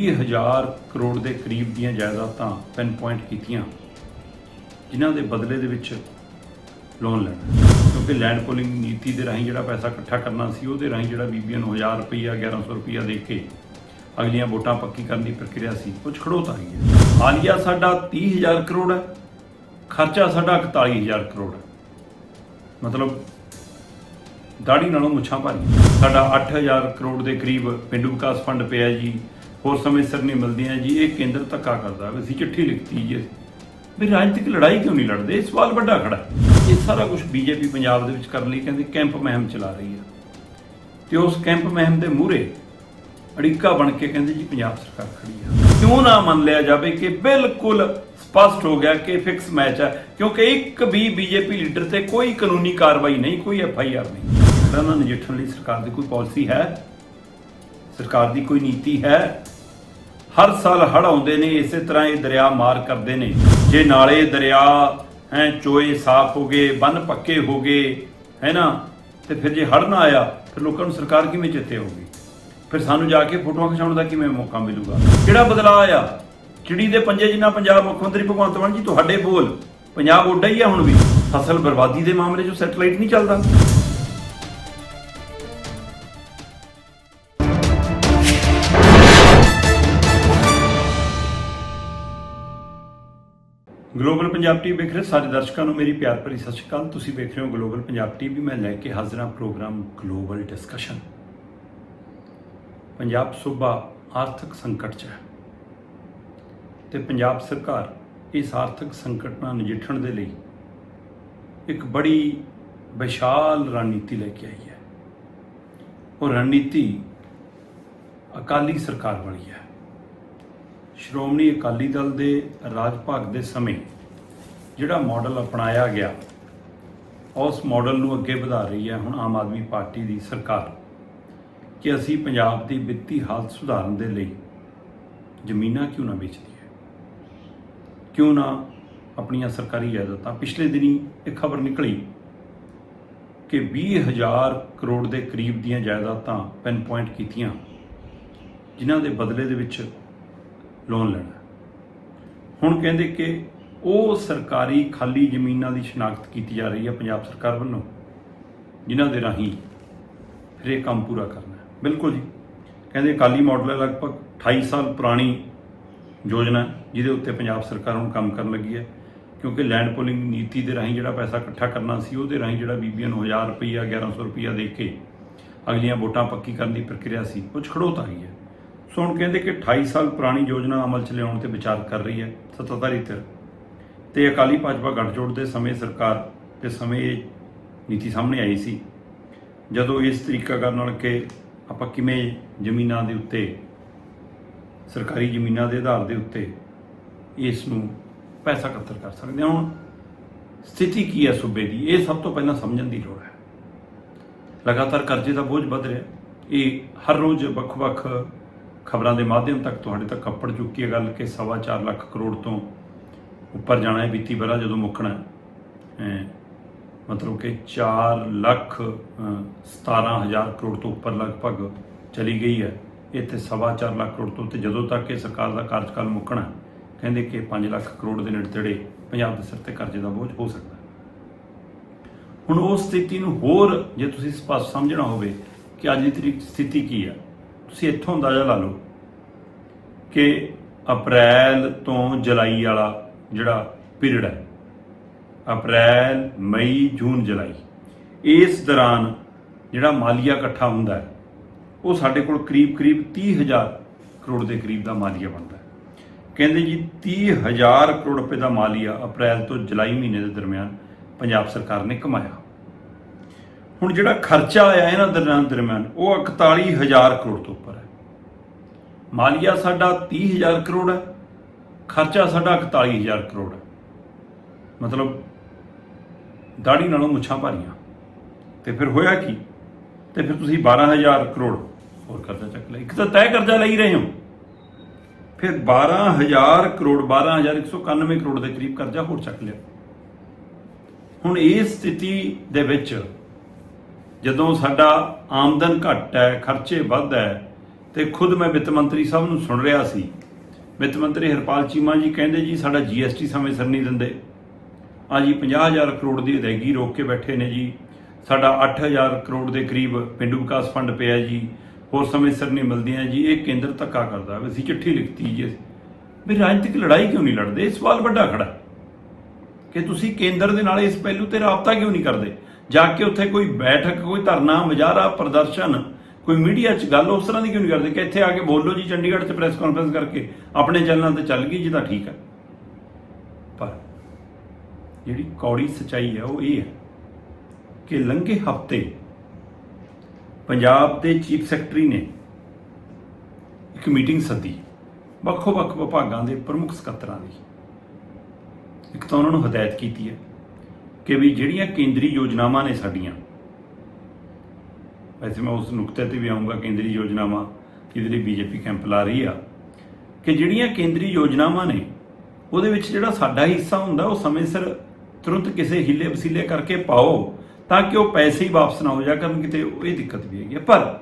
20000 ਕਰੋੜ ਦੇ ਕਰੀਬ ਦੀਆਂ ਜਾਇਦਾਦਾਂ ਪਿਨ ਪੁਆਇੰਟ ਕੀਤੀਆਂ, ਜਿਨ੍ਹਾਂ ਦੇ ਬਦਲੇ ਦੇ ਵਿੱਚ ਲੋਨ ਲੈਣਾ। ਕਿਉਂਕਿ ਲੈਂਡ ਪੋਲਿੰਗ ਨੀਤੀ ਦੇ ਰਾਹੀਂ ਜਿਹੜਾ ਪੈਸਾ ਇਕੱਠਾ ਕਰਨਾ ਸੀ, ਉਹਦੇ ਰਾਹੀਂ ਜਿਹੜਾ ਬੀਬੀਆਂ ਨੂੰ 1000 ਰੁਪਈਆ 1100 ਰੁਪਈਆ ਦੇ ਕੇ ਅਗਲੀਆਂ ਵੋਟਾਂ ਪੱਕੀ ਕਰਨ ਦੀ ਪ੍ਰਕਿਰਿਆ ਸੀ ਕੁਝ ਖੜੋਤਾ ਗਈ ਹੈ। ਹਾਲੀਆ ਸਾਡਾ 30000 ਕਰੋੜ ਹੈ, ਖਰਚਾ ਸਾਡਾ 41000 ਕਰੋੜ ਹੈ। ਮਤਲਬ ਦਾੜੀ ਨਾਲੋਂ ਮੁੱਛਾਂ ਭਾਰੀ। ਸਾਡਾ 8000 ਕਰੋੜ ਦੇ ਕਰੀਬ ਪਿੰਡੂ ਵਿਕਾਸ ਫੰਡ ਪਿਆ ਜੀ ਹੋਰ ਸਮੇਂ ਸਿਰ ਨਹੀਂ ਮਿਲਦੀਆਂ ਜੀ, ਇਹ ਕੇਂਦਰ ਧੱਕਾ ਕਰਦਾ ਵੀ ਅਸੀਂ ਚਿੱਠੀ ਲਿਖਤੀ ਜੀ। ਵੀ ਰਾਜਨੀਤਿਕ ਲੜਾਈ ਕਿਉਂ ਨਹੀਂ ਲੜਦੇ? ਇਹ ਸਵਾਲ ਵੱਡਾ ਖੜਾ ਇਹ ਸਾਰਾ ਕੁਝ ਬੀਜੇਪੀ ਪੰਜਾਬ ਦੇ ਵਿੱਚ ਕਰਨ ਲਈ ਕਹਿੰਦੇ ਕੈਂਪ ਮਹਿਮ ਚਲਾ ਰਹੀ ਹੈ। ਤੇ ਉਸ ਕੈਂਪ ਮਹਿਮ ਦੇ ਮੂਹਰੇ ਅੜਿੱਕਾ ਬਣ ਕੇ ਕਹਿੰਦੇ ਜੀ ਪੰਜਾਬ ਸਰਕਾਰ ਖੜੀ ਆ ਕਿਉਂ ਨਾ ਮੰਨ ਲਿਆ ਜਾਵੇ ਕਿ ਬਿਲਕੁਲ ਸਪਸ਼ਟ ਹੋ ਗਿਆ ਕਿ ਫਿਕਸ ਮੈਚ ਹੈ, ਕਿਉਂਕਿ ਇੱਕ ਵੀ ਬੀਜੇਪੀ ਲੀਡਰ ਤੇ ਕੋਈ ਕਾਨੂੰਨੀ ਕਾਰਵਾਈ ਨਹੀਂ, ਕੋਈ ਐਫ ਆਈ ਆਰ ਨਹੀਂ। ਇਹਨਾਂ ਨਾਲ ਨਜਿੱਠਣ ਲਈ ਸਰਕਾਰ ਦੀ ਕੋਈ ਪਾਲਿਸੀ ਹੈ, ਸਰਕਾਰ ਦੀ ਕੋਈ ਨੀਤੀ ਹੈ ਹਰ ਸਾਲ ਹੜ੍ਹ ਆਉਂਦੇ ਨੇ, ਇਸੇ ਤਰ੍ਹਾਂ ਇਹ ਦਰਿਆ ਮਾਰ ਕਰਦੇ ਨੇ। ਜੇ ਨਾਲੇ ਦਰਿਆ, ਹੈ, ਚੋਏ ਸਾਫ਼ ਹੋ ਗਏ, ਬੰਨ ਪੱਕੇ ਹੋ ਗਏ, ਹੈ ਨਾ? ਤੇ ਫਿਰ ਜੇ ਹੜ੍ਹ ਨਾ ਆਇਆ, ਫਿਰ ਲੋਕਾਂ ਨੂੰ ਸਰਕਾਰ ਕਿਵੇਂ ਚੇਤੇ ਹੋਊਗੀ ਫਿਰ ਸਾਨੂੰ ਜਾ ਕੇ ਫੋਟੋਆਂ ਖਿਚਾਉਣ ਦਾ ਕਿਵੇਂ ਮੌਕਾ ਮਿਲੂਗਾ? ਕਿਹੜਾ ਬਦਲਾਅ ਆਇਆ? ਚਿੜੀ ਦੇ ਪੰਜੇ ਜਿੰਨਾ ਪੰਜਾਬ ਮੁੱਖ ਮੰਤਰੀ ਭਗਵੰਤ ਮਾਨ ਜੀ, ਤੁਹਾਡੇ ਬੋਲ। ਪੰਜਾਬ ਉੱਡਾ ਹੀ ਆ ਹੁਣ ਵੀ। ਫਸਲ ਬਰਬਾਦੀ ਦੇ ਮਾਮਲੇ 'ਚ ਸੈਟਲਾਈਟ ਨਹੀਂ ਚੱਲਦਾ। ਗਲੋਬਲ ਪੰਜਾਬ ਟੀਵੀ ਵੇਖ ਰਹੇ ਸਾਰੇ ਦਰਸ਼ਕਾਂ ਨੂੰ ਮੇਰੀ ਪਿਆਰ ਭਰੀ ਸਤਿ ਸ਼੍ਰੀ ਅਕਾਲ। ਤੁਸੀਂ ਵੇਖ ਰਹੇ ਹੋ ਗਲੋਬਲ ਪੰਜਾਬ ਟੀਵੀ। ਮੈਂ ਲੈ ਕੇ ਹਾਜ਼ਰ ਹਾਂ ਪ੍ਰੋਗਰਾਮ ਗਲੋਬਲ ਡਿਸਕਸ਼ਨ ਪੰਜਾਬ ਸੂਬਾ ਆਰਥਿਕ ਸੰਕਟ 'ਚ ਹੈ ਤੇ ਪੰਜਾਬ ਸਰਕਾਰ ਇਸ ਆਰਥਿਕ ਸੰਕਟ ਨਾਲ ਨਜਿੱਠਣ ਦੇ ਲਈ ਇੱਕ ਬੜੀ ਵਿਸ਼ਾਲ ਰਣਨੀਤੀ ਲੈ ਕੇ ਆਈ ਹੈ। ਉਹ ਰਣਨੀਤੀ ਅਕਾਲੀ ਸਰਕਾਰ ਵਾਲੀ ਹੈ। ਸ਼੍ਰੋਮਣੀ ਅਕਾਲੀ ਦਲ ਦੇ ਰਾਜ ਭਾਗ ਦੇ ਸਮੇਂ ਜਿਹੜਾ ਮਾਡਲ ਅਪਣਾਇਆ ਗਿਆ, ਉਸ ਮਾਡਲ ਨੂੰ ਅੱਗੇ ਵਧਾ ਰਹੀ ਹੈ ਹੁਣ ਆਮ ਆਦਮੀ ਪਾਰਟੀ ਦੀ ਸਰਕਾਰ ਕਿ ਅਸੀਂ ਪੰਜਾਬ ਦੀ ਵਿੱਤੀ ਹਾਲਤ ਸੁਧਾਰਨ ਦੇ ਲਈ ਜ਼ਮੀਨਾਂ ਕਿਉਂ ਨਾ ਵੇਚਦੀ ਹੈ ਕਿਉਂ ਨਾ ਆਪਣੀਆਂ ਸਰਕਾਰੀ ਜਾਇਦਾਦਾਂ ਪਿਛਲੇ ਦਿਨੀ ਇੱਕ ਖਬਰ ਨਿਕਲੀ ਕਿ 20000 ਕਰੋੜ ਦੇ ਕਰੀਬ ਦੀਆਂ ਜਾਇਦਾਦਾਂ ਪੈਨ ਪੁਆਇੰਟ ਕੀਤੀਆਂ, ਜਿਨ੍ਹਾਂ ਦੇ ਬਦਲੇ ਦੇ ਵਿੱਚ ਲੋਨ ਲੈਣਾ। ਹੁਣ ਕਹਿੰਦੇ ਕਿ ਉਹ ਸਰਕਾਰੀ ਖਾਲੀ ਜ਼ਮੀਨਾਂ ਦੀ ਸ਼ਨਾਖਤ ਕੀਤੀ ਜਾ ਰਹੀ ਹੈ ਪੰਜਾਬ ਸਰਕਾਰ ਵੱਲੋਂ, ਜਿਨ੍ਹਾਂ ਦੇ ਰਾਹੀਂ ਫਿਰ ਇਹ ਕੰਮ ਪੂਰਾ ਕਰਨਾ ਹੈ। ਬਿਲਕੁਲ ਜੀ। ਕਹਿੰਦੇ ਅਕਾਲੀ ਮਾਡਲ ਹੈ ਲਗਭਗ 28 ਸਾਲ ਪੁਰਾਣੀ ਯੋਜਨਾ ਜਿਹਦੇ ਉੱਤੇ ਪੰਜਾਬ ਸਰਕਾਰ ਹੁਣ ਕੰਮ ਕਰਨ ਲੱਗੀ ਹੈ, ਕਿਉਂਕਿ ਲੈਂਡ ਪੋਲਿੰਗ ਨੀਤੀ ਦੇ ਰਾਹੀਂ ਜਿਹੜਾ ਪੈਸਾ ਇਕੱਠਾ ਕਰਨਾ ਸੀ, ਉਹਦੇ ਰਾਹੀਂ ਜਿਹੜਾ ਬੀਬੀਆਂ ਨੂੰ 1000 ਰੁਪਈਆ 1100 ਰੁਪਈਆ ਦੇ ਕੇ ਅਗਲੀਆਂ ਵੋਟਾਂ ਪੱਕੀ ਕਰਨ ਦੀ ਪ੍ਰਕਿਰਿਆ ਸੀ ਕੁਝ ਖੜੋਤਾ ਗਈ ਹੈ। ਸੋ ਹੁਣ ਕਹਿੰਦੇ ਕਿ 28 ਸਾਲ ਪੁਰਾਣੀ ਯੋਜਨਾ ਅਮਲ 'ਚ ਲਿਆਉਣ ਤੇ ਵਿਚਾਰ ਕਰ ਰਹੀ ਹੈ ਸੱਤਾਧਾਰੀ ਧਿਰ। ਤੇ ਅਕਾਲੀ ਭਾਜਪਾ ਗੱਠਜੋੜ ਦੇ ਸਮੇਂ ਸਰਕਾਰ ਦੇ ਸਮੇਂ ਇਹ ਨੀਤੀ ਸਾਹਮਣੇ ਆਈ ਸੀ। ਜਦੋਂ ਇਸ ਤਰੀਕਾ ਕਰਨ ਨਾਲ ਕਿ ਆਪਾਂ ਕਿਵੇਂ ਜ਼ਮੀਨਾਂ ਦੇ ਉੱਤੇ, ਸਰਕਾਰੀ ਜ਼ਮੀਨਾਂ ਦੇ ਆਧਾਰ ਦੇ ਉੱਤੇ ਇਸ ਨੂੰ ਪੈਸਾ ਇਕੱਤਰ ਕਰ ਸਕਦੇ ਹਾਂ। ਹੁਣ ਸਥਿਤੀ ਕੀ ਹੈ ਸੂਬੇ ਦੀ? ਇਹ ਸਭ ਤੋਂ ਪਹਿਲਾਂ ਸਮਝਣ ਦੀ ਲੋੜ ਹੈ। ਲਗਾਤਾਰ ਕਰਜ਼ੇ ਦਾ ਬੋਝ ਵੱਧ ਰਿਹਾ। ਇਹ ਹਰ ਰੋਜ਼ ਵੱਖ-ਵੱਖ ਖਬਰਾਂ ਦੇ ਮਾਧਿਅਮ ਤੱਕ ਤੁਹਾਡੇ ਤੱਕ ਕੱਪੜ ਚੁੱਕੀ ਹੈ ਗੱਲ ਕਿ ਸਵਾ ਚਾਰ ਲੱਖ ਕਰੋੜ ਤੋਂ ਉੱਪਰ ਜਾਣਾ ਹੈ ਵਿੱਤੀ ਵਰ੍ਹਾ ਜਦੋਂ ਮੁੱਕਣਾ ਹੈ। ਮਤਲਬ ਕਿ 4 ਲੱਖ ਅਮ 17000 ਕਰੋੜ ਤੋਂ ਉੱਪਰ ਲਗਭਗ ਚਲੀ ਗਈ ਹੈ। ਇੱਥੇ ਤੇ ਸਵਾ ਚਾਰ ਲੱਖ ਕਰੋੜ ਤੋਂ ਤੇ ਜਦੋਂ ਤੱਕ ਇਹ ਸਰਕਾਰ ਦਾ ਕਾਰਜਕਾਲ ਮੁੱਕਣਾ ਕਹਿੰਦੇ ਕਿ 5 ਲੱਖ ਕਰੋੜ ਦੇ ਨੇੜੇ ਪੰਜਾਬ ਦੇ ਸਿਰ ਤੇ ਕਰਜ਼ੇ ਦਾ ਬੋਝ ਹੋ ਸਕਦਾ ਹੁਣ ਉਸ ਸਥਿਤੀ ਨੂੰ ਹੋਰ ਜੇ ਤੁਸੀਂ ਸਪਸ਼ਟ ਸਮਝਣਾ ਹੋਵੇ ਕਿ ਅੱਜ ਦੀ ਤਰੀਕ ਸਥਿਤੀ ਕੀ ਹੈ ਤੁਸੀਂ ਇੱਥੋਂ ਅੰਦਾਜ਼ਾ ਲਾ ਲਓ ਕਿ ਅਪ੍ਰੈਲ ਤੋਂ ਜੁਲਾਈ ਵਾਲਾ ਜਿਹੜਾ ਪੀਰੀਅਡ ਹੈ, ਅਪ੍ਰੈਲ, ਮਈ, ਜੂਨ, ਜੁਲਾਈ, ਇਸ ਦੌਰਾਨ ਜਿਹੜਾ ਮਾਲੀਆ ਇਕੱਠਾ ਹੁੰਦਾ ਹੈ, ਉਹ ਸਾਡੇ ਕੋਲ ਕਰੀਬ ਕਰੀਬ 30000 ਕਰੋੜ ਦੇ ਕਰੀਬ ਦਾ ਮਾਲੀਆ ਬਣਦਾ ਹੈ। ਕਹਿੰਦੇ ਜੀ 30000 ਕਰੋੜ ਰੁਪਏ ਦਾ ਮਾਲੀਆ ਅਪ੍ਰੈਲ ਤੋਂ ਜੁਲਾਈ ਮਹੀਨੇ ਦੇ ਦਰਮਿਆਨ ਪੰਜਾਬ ਸਰਕਾਰ ਨੇ ਕਮਾਇਆ। ਹੁਣ ਜਿਹੜਾ ਖਰਚਾ ਆਇਆ ਇਹਨਾਂ ਦਰਮਿਆਨ ਦਰਮਿਆਨ, ਉਹ 41000 ਕਰੋੜ ਤੋਂ ਉੱਪਰ ਹੈ। ਮਾਲੀਆ ਸਾਡਾ 30000 ਕਰੋੜ ਹੈ, ਖਰਚਾ ਸਾਡਾ 41000 ਕਰੋੜ ਹੈ। ਮਤਲਬ ਦਾੜੀ ਨਾਲੋਂ ਮੁੱਛਾਂ ਭਾਰੀਆਂ। ਤੇ ਫਿਰ ਹੋਇਆ ਕੀ? ਤੇ ਫਿਰ ਤੁਸੀਂ 12000 ਕਰੋੜ ਹੋਰ ਕਰਜ਼ਾ ਚੱਕ ਲਿਆ। ਇੱਕ ਤਾਂ ਤੈਅ ਕਰਜ਼ਾ ਲਈ ਰਹੇ ਹੋ। ਫਿਰ 12000 ਕਰੋੜ 12191 ਕਰੋੜ ਦੇ ਕਰੀਬ ਕਰਜ਼ਾ ਹੋਰ ਚੱਕ ਲਿਆ। ਹੁਣ ਇਸ ਸਥਿਤੀ ਦੇ ਵਿੱਚ ਜਦੋਂ ਸਾਡਾ ਆਮਦਨ ਘੱਟ ਹੈ, ਖਰਚੇ ਵੱਧ ਹੈ, ਤੇ ਖੁਦ ਮੈਂ ਵਿੱਤ ਮੰਤਰੀ ਸਾਹਿਬ ਨੂੰ ਸੁਣ ਰਿਹਾ ਸੀ। ਵਿੱਤ ਮੰਤਰੀ ਹਰਪਾਲ ਚੀਮਾ ਜੀ ਕਹਿੰਦੇ ਜੀ, ਸਾਡਾ ਜੀਐਸਟੀ ਸਮੇਂ ਸਿਰ ਨਹੀਂ ਦਿੰਦੇ। ਆ ਜੀ 50000 ਕਰੋੜ ਦੀ ਅਦਾਇਗੀ ਰੋਕ ਕੇ ਬੈਠੇ ਨੇ ਜੀ। ਸਾਡਾ 8000 ਕਰੋੜ ਦੇ ਕਰੀਬ ਪਿੰਡੂ ਵਿਕਾਸ ਫੰਡ ਪਿਆ ਜੀ। ਹੋਰ ਸਮੇਂ ਸਿਰ ਨਹੀਂ ਮਿਲਦੀਆਂ ਜੀ। ਇਹ ਕੇਂਦਰ ਧੱਕਾ ਕਰਦਾ ਵੀ। ਅਸੀਂ ਚਿੱਠੀ ਲਿਖਤੀ ਜੀ। ਵੀ ਰਾਜਨੀਤਿਕ ਲੜਾਈ ਕਿਉਂ ਨਹੀਂ ਲੜਦੇ? ਇਹ ਸਵਾਲ ਵੱਡਾ ਖੜਾ। ਕਿ ਤੁਸੀਂ ਕੇਂਦਰ ਦੇ ਨਾਲ ਇਸ ਪਹਿਲੂ ਤੇ ਰਾਬਤਾ ਕਿਉਂ ਨਹੀਂ ਕਰਦੇ? ਜਾ ਕੇ ਉੱਥੇ ਕੋਈ ਬੈਠਕ, ਕੋਈ ਧਰਨਾ, ਮੁਜ਼ਾਹਰਾ, ਪ੍ਰਦਰਸ਼ਨ, ਕੋਈ ਮੀਡੀਆ 'ਚ ਗੱਲ ਉਸ ਤਰ੍ਹਾਂ ਦੀ ਕਿਉਂ ਨਹੀਂ ਕਰਦੇ ਕਿ ਇੱਥੇ ਆ ਕੇ ਬੋਲੋ ਜੀ, ਚੰਡੀਗੜ੍ਹ 'ਚ ਪ੍ਰੈਸ ਕਾਨਫਰੰਸ ਕਰਕੇ ਆਪਣੇ ਚੈਨਲਾਂ ਤੇ ਚੱਲ ਗਈ ਜੀ ਤਾਂ ਠੀਕ ਹੈ ਪਰ ਜਿਹੜੀ ਕੌੜੀ ਸਚਾਈ ਹੈ ਉਹ ਇਹ ਹੈ ਕਿ ਲੰਘੇ ਹਫ਼ਤੇ ਪੰਜਾਬ ਦੇ ਚੀਫ ਸੈਕਟਰੀ ਨੇ ਇੱਕ ਮੀਟਿੰਗ ਸੱਦੀ, ਵੱਖੋ-ਵੱਖ ਵਿਭਾਗਾਂ ਦੇ ਪ੍ਰਮੁੱਖ ਸਕੱਤਰਾਂ ਦੀ। ਇੱਕ ਤਾਂ ਉਹਨਾਂ ਨੂੰ ਹਦਾਇਤ ਕੀਤੀ ਹੈ ਕਿ ਵੀ ਜਿਹੜੀਆਂ ਕੇਂਦਰੀ ਯੋਜਨਾਵਾਂ ਨੇ ਸਾਡੀਆਂ। ਵੈਸੇ ਮੈਂ ਉਸ ਨੁਕਤੇ ਤੇ ਵੀ ਆਉਂਗਾ, ਕੇਂਦਰੀ ਯੋਜਨਾਵਾਂ, ਜਿਹਦੇ ਲਈ ਬੀਜੇਪੀ ਕੈਂਪ ਲਾ ਰਹੀ ਆ। ਕਿ ਜਿਹੜੀਆਂ ਕੇਂਦਰੀ ਯੋਜਨਾਵਾਂ ਨੇ, ਉਹਦੇ ਵਿੱਚ ਜਿਹੜਾ ਸਾਡਾ ਹਿੱਸਾ ਹੁੰਦਾ, ਉਹ ਸਮੇਂ ਸਿਰ ਤੁਰੰਤ ਕਿਸੇ ਹੀਲੇ ਵਸੀਲੇ ਕਰਕੇ ਪਾਓ, ਤਾਂ ਕਿ ਉਹ ਪੈਸੇ ਹੀ ਵਾਪਸ ਨਾ ਹੋ ਜਾ ਕਰਨ ਕਿਤੇ, ਉਹ ਇਹ ਦਿੱਕਤ ਵੀ ਹੈਗੀ ਹੈ। ਪਰ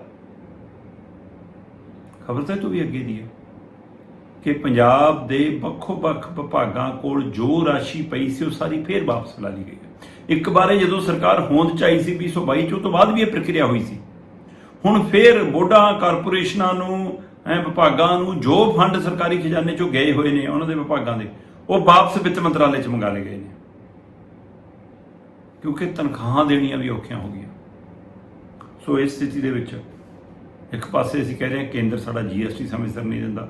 ਖਬਰ ਤਾਂ ਇਹ ਤੋਂ ਵੀ ਅੱਗੇ ਦੀ ਹੈ ਕਿ ਪੰਜਾਬ ਦੇ ਵੱਖੋ-ਵੱਖ ਵਿਭਾਗਾਂ ਕੋਲ ਜੋ ਰਾਸ਼ੀ ਪਈ ਸੀ, ਉਹ ਸਾਰੀ ਫੇਰ ਵਾਪਸ ਲਾ ਲਈ ਗਈ ਇੱਕ ਬਾਰੇ ਜਦੋਂ ਸਰਕਾਰ ਹੋਂਦ ਚ ਆਈ ਸੀ 2022 ਚ, ਉਹ ਤੋਂ ਬਾਅਦ ਵੀ ਇਹ ਪ੍ਰਕਿਰਿਆ ਹੋਈ ਸੀ। ਹੁਣ ਫੇਰ ਬੋਰਡਾਂ ਕਾਰਪੋਰੇਸ਼ਨਾਂ ਨੂੰ, ਐ ਵਿਭਾਗਾਂ ਨੂੰ ਜੋ ਫੰਡ ਸਰਕਾਰੀ ਖਜ਼ਾਨੇ ਚੋਂ ਗਏ ਹੋਏ ਨੇ ਉਹਨਾਂ ਦੇ ਵਿਭਾਗਾਂ ਦੇ, ਉਹ ਵਾਪਸ ਵਿੱਤ ਮੰਤਰਾਲੇ ਚ ਮੰਗਾ ਲਏ ਗਏ ਨੇ। ਕਿਉਂਕਿ ਤਨਖਾਹਾਂ ਦੇਣੀਆਂ ਵੀ ਔਖੀਆਂ ਹੋ ਗਈਆਂ। ਸੋ ਇਸ ਸਥਿਤੀ ਦੇ ਵਿੱਚ ਇੱਕ ਪਾਸੇ ਅਸੀਂ ਕਹਿ ਰਹੇ ਹਾਂ ਕੇਂਦਰ ਸਾਡਾ ਜੀਐਸਟੀ ਸਮੇਂ ਸਿਰ ਨਹੀਂ ਦਿੰਦਾ।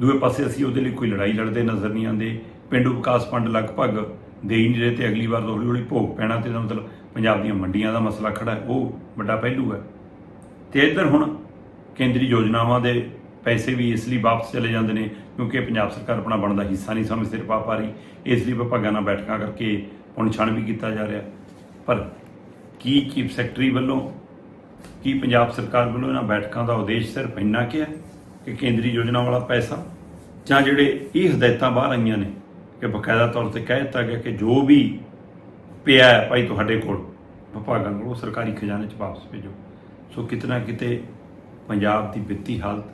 ਦੂਏ ਪਾਸੇ ਅਸੀਂ ਉਹਦੇ ਲਈ ਕੋਈ ਲੜਾਈ ਲੜਦੇ ਨਜ਼ਰ ਨਹੀਂ ਆਉਂਦੇ। ਪਿੰਡੂ ਵਿਕਾਸ ਫੰਡ ਲਗਭਗ ਦੇ ਹੀ ਨਹੀਂ ਰਹੇ ਤੇ ਅਗਲੀ ਵਾਰ ਤਾਂ ਹੌਲੀ ਹੌਲੀ ਭੋਗ ਪੈਣਾ ਤੇ ਇਹਦਾ ਮਤਲਬ ਪੰਜਾਬ ਦੀਆਂ ਮੰਡੀਆਂ ਦਾ ਮਸਲਾ ਖੜਾ ਹੈ, ਉਹ ਵੱਡਾ ਪਹਿਲੂ ਹੈ। ਤੇ ਇੱਧਰ ਹੁਣ ਕੇਂਦਰੀ ਯੋਜਨਾਵਾਂ ਦੇ ਪੈਸੇ ਵੀ ਇਸ ਲਈ ਵਾਪਸ ਚਲੇ ਜਾਂਦੇ ਨੇ, ਕਿਉਂਕਿ ਪੰਜਾਬ ਸਰਕਾਰ ਆਪਣਾ ਬਣਦਾ ਹਿੱਸਾ ਨਹੀਂ ਸਮਝ ਸਿਰ ਪਾ ਪਾ ਰਹੀ, ਇਸ ਲਈ ਵਿਭਾਗਾਂ ਨਾਲ ਬੈਠਕਾਂ ਕਰਕੇ ਹੁਣ ਛਣ ਵੀ ਕੀਤਾ ਜਾ ਰਿਹਾ। ਪਰ ਕੀ ਚੀਫ ਸੈਕਟਰੀ ਵੱਲੋਂ, ਕੀ ਪੰਜਾਬ ਸਰਕਾਰ ਵੱਲੋਂ ਇਹਨਾਂ ਬੈਠਕਾਂ ਦਾ ਉਦੇਸ਼ ਸਿਰਫ ਇੰਨਾ ਕਿ ਹੈ ਕਿ ਕੇਂਦਰੀ ਯੋਜਨਾ ਵਾਲਾ ਪੈਸਾ ਜਾਂ ਜਿਹੜੇ ਇਹ ਹਦਾਇਤਾਂ ਬਾਹਰ ਆਈਆਂ ਨੇ ਕਿ ਬਕਾਇਦਾ ਤੌਰ ਤੇ ਕਹਿ ਦਿੱਤਾ ਗਿਆ ਕਿ ਜੋ ਵੀ ਪਿਆ ਹੈ ਭਾਈ ਤੁਹਾਡੇ ਕੋਲ, ਵਿਭਾਗਾਂ ਕੋਲ ਉਹ ਸਰਕਾਰੀ ਖਜ਼ਾਨੇ 'ਚ ਵਾਪਸ ਭੇਜੋ। ਸੋ ਕਿਤਨਾ ਕਿਤੇ ਪੰਜਾਬ ਦੀ ਵਿੱਤੀ ਹਾਲਤ,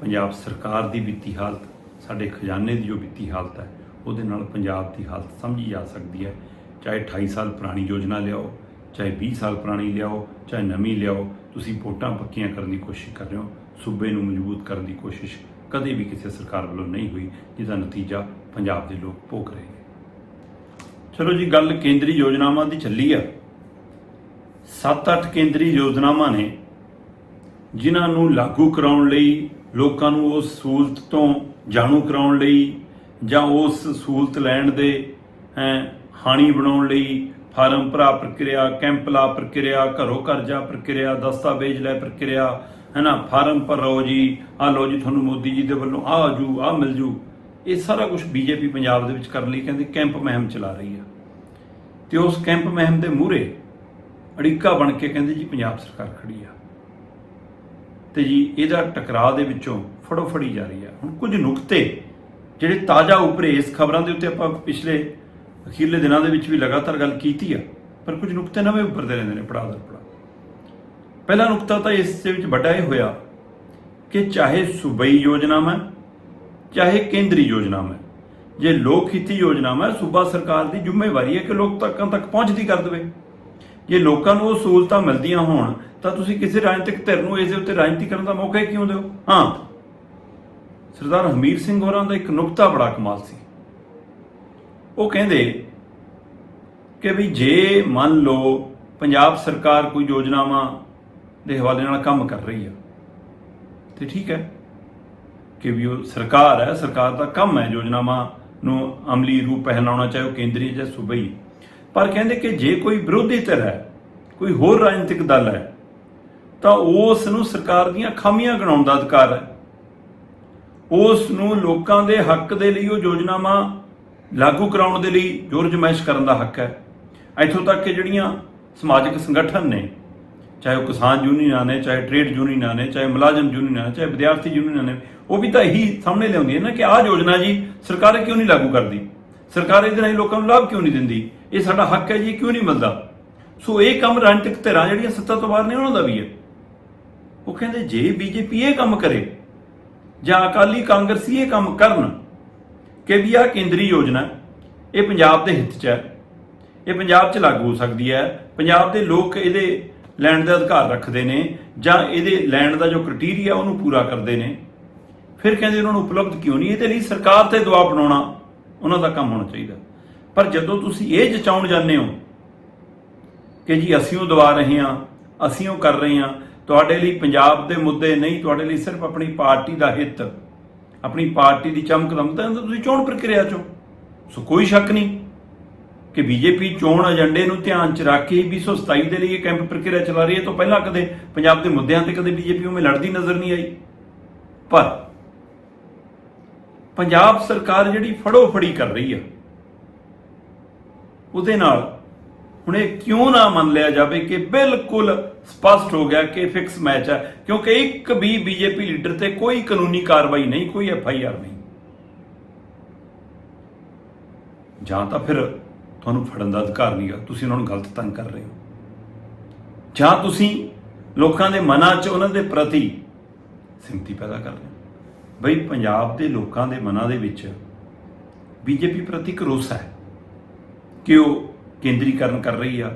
ਪੰਜਾਬ ਸਰਕਾਰ ਦੀ ਵਿੱਤੀ ਹਾਲਤ, ਸਾਡੇ ਖਜ਼ਾਨੇ ਦੀ ਜੋ ਵਿੱਤੀ ਹਾਲਤ ਹੈ, ਉਹਦੇ ਨਾਲ ਪੰਜਾਬ ਦੀ ਹਾਲਤ ਸਮਝੀ ਜਾ ਸਕਦੀ ਹੈ। ਚਾਹੇ 28 ਸਾਲ ਪੁਰਾਣੀ ਯੋਜਨਾ ਲਿਆਓ, ਚਾਹੇ 20 ਸਾਲ ਪੁਰਾਣੀ ਲਿਆਓ, ਚਾਹੇ ਨਵੀਂ ਲਿਆਓ, ਤੁਸੀਂ ਵੋਟਾਂ ਪੱਕੀਆਂ ਕਰਨ ਦੀ ਕੋਸ਼ਿਸ਼ ਕਰ ਰਹੇ ਹੋ, ਸੂਬੇ ਨੂੰ ਮਜ਼ਬੂਤ ਕਰਨ ਦੀ ਕੋਸ਼ਿਸ਼ ਕਦੇ ਵੀ ਕਿਸੇ ਸਰਕਾਰ ਵੱਲੋਂ ਨਹੀਂ ਹੋਈ, ਜਿਹਦਾ ਨਤੀਜਾ ਪੰਜਾਬ ਦੇ ਲੋਕ ਭੋਗ ਰਹੇ ਨੇ। ਚਲੋ ਜੀ, ਗੱਲ ਕੇਂਦਰੀ ਯੋਜਨਾਵਾਂ ਦੀ ਚੱਲੀ ਆ। 7-8 ਕੇਂਦਰੀ ਯੋਜਨਾਵਾਂ ਨੇ, ਜਿਨ੍ਹਾਂ ਨੂੰ ਲਾਗੂ ਕਰਾਉਣ ਲਈ, ਲੋਕਾਂ ਨੂੰ ਉਸ ਸਹੂਲਤ ਤੋਂ ਜਾਣੂ ਕਰਾਉਣ ਲਈ, ਜਾਂ ਉਸ ਸਹੂਲਤ ਲੈਣ ਦੇ ਹਾਣੀ ਬਣਾਉਣ ਲਈ ਫਾਰਮ ਭਰਾ ਪ੍ਰਕਿਰਿਆ, ਕੈਂਪ ਲਾ ਪ੍ਰਕਿਰਿਆ, ਘਰੋਂ ਘਰ ਜਾ ਪ੍ਰਕਿਰਿਆ, ਦਸਤਾਵੇਜ਼ ਲੈ ਪ੍ਰਕਿਰਿਆ ਹੈ ਨਾ ਫਾਰਮ ਭਰੋ ਜੀ ਆ ਲਓ ਜੀ, ਤੁਹਾਨੂੰ ਮੋਦੀ ਜੀ ਦੇ ਵੱਲੋਂ ਆ ਜੂ ਆ ਮਿਲ ਜੂ। ਇਹ ਸਾਰਾ ਕੁਝ ਬੀਜੇਪੀ ਪੰਜਾਬ ਦੇ ਵਿੱਚ ਕਰਨ ਲਈ ਕਹਿੰਦੇ ਕੈਂਪ ਮਹਿਮ ਚਲਾ ਰਹੀ ਆ। ਤੇ ਉਸ ਕੈਂਪ ਮਹਿਮ ਦੇ ਮੂਹਰੇ ਅੜਿੱਕਾ ਬਣ ਕੇ ਕਹਿੰਦੇ ਜੀ ਪੰਜਾਬ ਸਰਕਾਰ ਖੜੀ ਆ। ਤੇ ਜੀ ਇਹਦਾ ਟਕਰਾਅ ਦੇ ਵਿੱਚੋਂ ਫੜੋ ਫੜੀ ਜਾ ਰਹੀ ਆ। ਹੁਣ ਕੁਝ ਨੁਕਤੇ ਜਿਹੜੇ ਤਾਜ਼ਾ ਉੱਪਰੇ ਇਸ ਖਬਰਾਂ ਦੇ ਉੱਤੇ ਆਪਾਂ ਪਿਛਲੇ ਅਖੀਰਲੇ ਦਿਨਾਂ ਦੇ ਵਿੱਚ ਵੀ ਲਗਾਤਾਰ ਗੱਲ ਕੀਤੀ ਆ, ਪਰ ਕੁਝ ਨੁਕਤੇ ਨਵੇਂ ਉੱਪਰਦੇ ਰਹਿੰਦੇ ਨੇ ਪੜਾਅ ਦਰ ਪੜਾਅ। ਪਹਿਲਾ ਨੁਕਤਾ ਤਾਂ ਇਸ ਦੇ ਵਿੱਚ ਵੱਡਾ ਇਹ ਹੋਇਆ ਕਿ ਚਾਹੇ ਸੂਬਈ ਯੋਜਨਾਵਾਂ ਚਾਹੇ ਕੇਂਦਰੀ ਯੋਜਨਾਵਾਂ ਜੇ ਲੋਕ ਹਿੱਤੀ ਯੋਜਨਾਵਾਂ ਸੂਬਾ ਸਰਕਾਰ ਦੀ ਜ਼ਿੰਮੇਵਾਰੀ ਹੈ ਕਿ ਲੋਕ ਤੱਕਾਂ ਤੱਕ ਪਹੁੰਚਦੀ ਕਰ ਦੇਵੇ। ਜੇ ਲੋਕਾਂ ਨੂੰ ਉਹ ਸਹੂਲਤਾਂ ਮਿਲਦੀਆਂ ਹੋਣ, ਤਾਂ ਤੁਸੀਂ ਕਿਸੇ ਰਾਜਨੀਤਿਕ ਧਿਰ ਨੂੰ ਇਸ ਦੇ ਉੱਤੇ ਰਾਜਨੀਤੀ ਕਰਨ ਦਾ ਮੌਕਾ ਹੀ ਕਿਉਂ ਦਿਓ? ਹਾਂ। ਸਰਦਾਰ ਹਮੀਰ ਸਿੰਘ ਹੋਰਾਂ ਦਾ ਇੱਕ ਨੁਕਤਾ ਬੜਾ ਕਮਾਲ ਸੀ। ਉਹ ਕਹਿੰਦੇ ਕਿ ਵੀ ਜੇ ਮੰਨ ਲਓ ਪੰਜਾਬ ਸਰਕਾਰ ਕੋਈ ਯੋਜਨਾਵਾਂ ਦੇ ਹਵਾਲੇ ਨਾਲ ਕੰਮ ਕਰ ਰਹੀ ਆ, ਤੇ ਠੀਕ ਹੈ। ਕਿ ਵੀ ਉਹ ਸਰਕਾਰ ਹੈ, ਸਰਕਾਰ ਦਾ ਕੰਮ ਹੈ ਯੋਜਨਾਵਾਂ ਨੂੰ ਅਮਲੀ ਰੂਪ ਪਹਿਨਾਉਣਾ, ਚਾਹੇ ਉਹ ਕੇਂਦਰੀ ਜਾਂ ਸੂਬਈ। ਪਰ ਕਹਿੰਦੇ ਕਿ ਜੇ ਕੋਈ ਵਿਰੋਧੀ ਧਿਰ ਹੈ, ਕੋਈ ਹੋਰ ਰਾਜਨੀਤਿਕ ਦਲ ਹੈ, ਤਾਂ ਉਸ ਨੂੰ ਸਰਕਾਰ ਦੀਆਂ ਖਾਮੀਆਂ ਗਣਾਉਣ ਦਾ ਅਧਿਕਾਰ ਹੈ। ਉਸ ਨੂੰ ਲੋਕਾਂ ਦੇ ਹੱਕ ਦੇ ਲਈ ਉਹ ਯੋਜਨਾਵਾਂ ਲਾਗੂ ਕਰਾਉਣ ਦੇ ਲਈ ਜ਼ੋਰ ਜਮਾਇਸ਼ ਕਰਨ ਦਾ ਹੱਕ ਹੈ। ਇੱਥੋਂ ਤੱਕ ਕਿ ਜਿਹੜੀਆਂ ਸਮਾਜਿਕ ਸੰਗਠਨ ਨੇ ਚਾਹੇ ਉਹ ਕਿਸਾਨ ਯੂਨੀਅਨਾਂ ਨੇ ਚਾਹੇ ਟ੍ਰੇਡ ਯੂਨੀਅਨਾਂ ਨੇ ਚਾਹੇ ਮੁਲਾਜ਼ਮ ਯੂਨੀਅਨਾਂ ਨੇ ਚਾਹੇ ਵਿਦਿਆਰਥੀ ਯੂਨੀਅਨਾਂ ਨੇ ਉਹ ਵੀ ਤਾਂ ਇਹੀ ਸਾਹਮਣੇ ਲਿਆਉਂਦੀ ਹੈ ਨਾ ਕਿ ਆਹ ਯੋਜਨਾ ਜੀ ਸਰਕਾਰ ਕਿਉਂ ਨਹੀਂ ਲਾਗੂ ਕਰਦੀ? ਸਰਕਾਰ ਇਹਦੇ ਨਾਲ ਲੋਕਾਂ ਨੂੰ ਲਾਭ ਕਿਉਂ ਨਹੀਂ ਦਿੰਦੀ? ਇਹ ਸਾਡਾ ਹੱਕ ਹੈ ਜੀ ਕਿਉਂ ਨਹੀਂ ਮਿਲਦਾ? ਸੋ ਇਹ ਕੰਮ ਰਾਜਨੀਤਿਕ ਧਿਰਾਂ ਜਿਹੜੀਆਂ ਸੱਤਾ ਤੋਂ ਬਾਹਰ ਨੇ, ਉਹਨਾਂ ਦਾ ਵੀ ਹੈ। ਉਹ ਕਹਿੰਦੇ ਜੇ ਬੀਜੇਪੀ ਇਹ ਕੰਮ ਕਰੇ, ਜਾਂ ਅਕਾਲੀ ਕਾਂਗਰਸੀ ਇਹ ਕੰਮ ਕਰਨ ਕਿ ਵੀ ਆਹ ਕੇਂਦਰੀ ਯੋਜਨਾ ਇਹ ਪੰਜਾਬ ਦੇ ਹਿੱਤ 'ਚ ਹੈ, ਇਹ ਪੰਜਾਬ 'ਚ ਲਾਗੂ ਹੋ ਸਕਦੀ ਹੈ, ਪੰਜਾਬ ਦੇ ਲੋਕ ਇਹਦੇ ਲੈਣ ਦਾ ਅਧਿਕਾਰ ਰੱਖਦੇ ਨੇ ਜਾਂ ਇਹਦੇ ਲੈਣ ਦਾ ਜੋ ਕ੍ਰਾਈਟੇਰੀਆ ਉਹਨੂੰ ਪੂਰਾ ਕਰਦੇ ਨੇ। ਫਿਰ ਕਹਿੰਦੇ ਉਹਨਾਂ ਨੂੰ ਉਪਲਬਧ ਕਿਉਂ ਨਹੀਂ? ਇਹਦੇ ਲਈ ਸਰਕਾਰ ਤੇ ਦਬਾਅ ਬਣਾਉਣਾ ਉਹਨਾਂ ਦਾ ਕੰਮ ਹੋਣਾ ਚਾਹੀਦਾ। ਪਰ ਜਦੋਂ ਤੁਸੀਂ ਇਹ ਜਚਾਉਣ ਜਾਂਦੇ ਹੋ ਕਿ ਜੀ ਅਸੀਂ ਉਹ ਦਵਾ ਰਹੇ ਹਾਂ, ਅਸੀਂ ਉਹ ਕਰ ਰਹੇ ਹਾਂ, ਤੁਹਾਡੇ ਲਈ ਪੰਜਾਬ ਦੇ ਮੁੱਦੇ ਨਹੀਂ, ਤੁਹਾਡੇ ਲਈ ਸਿਰਫ ਆਪਣੀ ਪਾਰਟੀ ਦਾ ਹਿੱਤ, ਆਪਣੀ ਪਾਰਟੀ ਦੀ ਚਮਕ ਦਮਕਦਾ ਤਾਂ ਤੁਸੀਂ ਚੋਣ ਪ੍ਰਕਿਰਿਆ ਚੋਂ। ਸੋ ਕੋਈ ਸ਼ੱਕ ਨਹੀਂ। ਕਿ ਬੀਜੇਪੀ ਚੋਣ ਏਜੰਡੇ ਨੂੰ ਧਿਆਨ ਚ ਰੱਖ ਕੇ 2027 ਦੇ ਲਈ ਇਹ ਕੈਂਪ ਪ੍ਰਕਿਰਿਆ ਚਲਾ ਰਹੀ ਹੈ ਤੋਂ ਪਹਿਲਾਂ ਕਦੇ ਪੰਜਾਬ ਦੇ ਮੁੱਦਿਆਂ ਤੇ ਕਦੇ ਬੀਜੇਪੀ ਉਵੇਂ ਲੜਦੀ ਨਜ਼ਰ ਨਹੀਂ ਆਈ। ਪਰ ਪੰਜਾਬ ਸਰਕਾਰ ਜਿਹੜੀ ਫੜੋ ਫੜੀ ਕਰ ਰਹੀ ਆ ਉਹਦੇ ਨਾਲ ਹੁਣ ਇਹ ਕਿਉਂ ਨਾ ਮੰਨ ਲਿਆ ਜਾਵੇ ਕਿ ਬਿਲਕੁਲ ਸਪਸ਼ਟ ਹੋ ਗਿਆ ਕਿ ਫਿਕਸ ਮੈਚ ਹੈ, ਕਿਉਂਕਿ ਇੱਕ ਵੀ ਬੀਜੇਪੀ ਲੀਡਰ ਤੇ ਕੋਈ ਕਾਨੂੰਨੀ ਕਾਰਵਾਈ ਨਹੀਂ, ਕੋਈ ਐਫ ਆਈ ਆਰ ਨਹੀਂ। ਜਾਂ ਤਾਂ ਫਿਰ ਤੁਹਾਨੂੰ ਫੜਨ ਦਾ ਅਧਿਕਾਰ ਨਹੀਂਗਾ ਤੁਸੀਂ ਉਹਨਾਂ ਨੂੰ ਗਲਤ ਤੰਗ ਕਰ ਰਹੇ ਹੋ। ਜਾਂ ਤੁਸੀਂ ਲੋਕਾਂ ਦੇ ਮਨਾਂ 'ਚ ਉਹਨਾਂ ਦੇ ਪ੍ਰਤੀ ਸਿੰਪਤੀ ਪੈਦਾ ਕਰ ਰਹੇ ਹੋ। ਬਈ ਪੰਜਾਬ ਦੇ ਲੋਕਾਂ ਦੇ ਮਨਾਂ ਦੇ ਵਿੱਚ ਬੀਜੇਪੀ ਪ੍ਰਤੀ ਇੱਕ ਰੋਸ ਹੈ ਕਿ ਉਹ ਕੇਂਦਰੀਕਰਨ ਕਰ ਰਹੀ ਆ,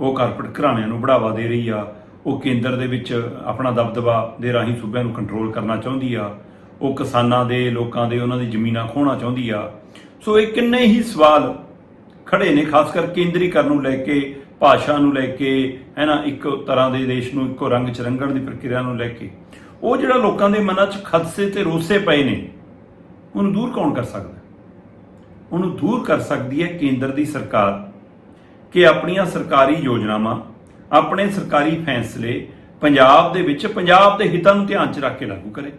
ਉਹ ਕਾਰਪੋਰੇਟ ਘਰਾਣਿਆਂ ਨੂੰ ਬੜਾਵਾ ਦੇ ਰਹੀ ਆ, ਉਹ ਕੇਂਦਰ ਦੇ ਵਿੱਚ ਆਪਣਾ ਦਬਦਬਾ ਦੇ ਰਾਹੀਂ ਸੂਬਿਆਂ ਨੂੰ ਕੰਟਰੋਲ ਕਰਨਾ ਚਾਹੁੰਦੀ ਆ, ਉਹ ਕਿਸਾਨਾਂ ਦੇ, ਲੋਕਾਂ ਦੇ, ਉਹਨਾਂ ਦੀ ਜ਼ਮੀਨਾਂ ਖੋਹਣਾ ਚਾਹੁੰਦੀ ਆ। ਸੋ ਇਹ ਕਿੰਨੇ ਹੀ ਸਵਾਲ ਖੜੇ ਨੇ, ਖਾਸ ਕਰ ਕੇਂਦਰੀਕਰਨ ਨੂੰ ਲੈ ਕੇ, ਭਾਸ਼ਾ ਨੂੰ ਲੈ ਕੇ ਹੈ ਨਾ ਇੱਕ ਤਰ੍ਹਾਂ ਦੇ ਦੇਸ਼ ਨੂੰ ਇੱਕੋ ਰੰਗ ਚ ਰੰਗਣ ਦੀ ਪ੍ਰਕਿਰਿਆ ਨੂੰ ਲੈ ਕੇ। ਉਹ ਜਿਹੜਾ ਲੋਕਾਂ ਦੇ ਮਨਾਂ 'ਚ ਖਦਸੇ ਤੇ ਰੋਸੇ ਪਏ ਨੇ, ਉਹਨੂੰ ਦੂਰ ਕੌਣ ਕਰ ਸਕਦਾ? ਉਹਨੂੰ ਦੂਰ ਕਰ ਸਕਦੀ ਹੈ ਕੇਂਦਰ ਦੀ ਸਰਕਾਰ ਕਿ ਆਪਣੀਆਂ ਸਰਕਾਰੀ ਯੋਜਨਾਵਾਂ, ਆਪਣੇ ਸਰਕਾਰੀ ਫੈਸਲੇ ਪੰਜਾਬ ਦੇ ਵਿੱਚ, ਪੰਜਾਬ ਦੇ ਹਿੱਤਾਂ ਨੂੰ ਧਿਆਨ 'ਚ ਰੱਖ ਕੇ ਲਾਗੂ ਕਰੇ।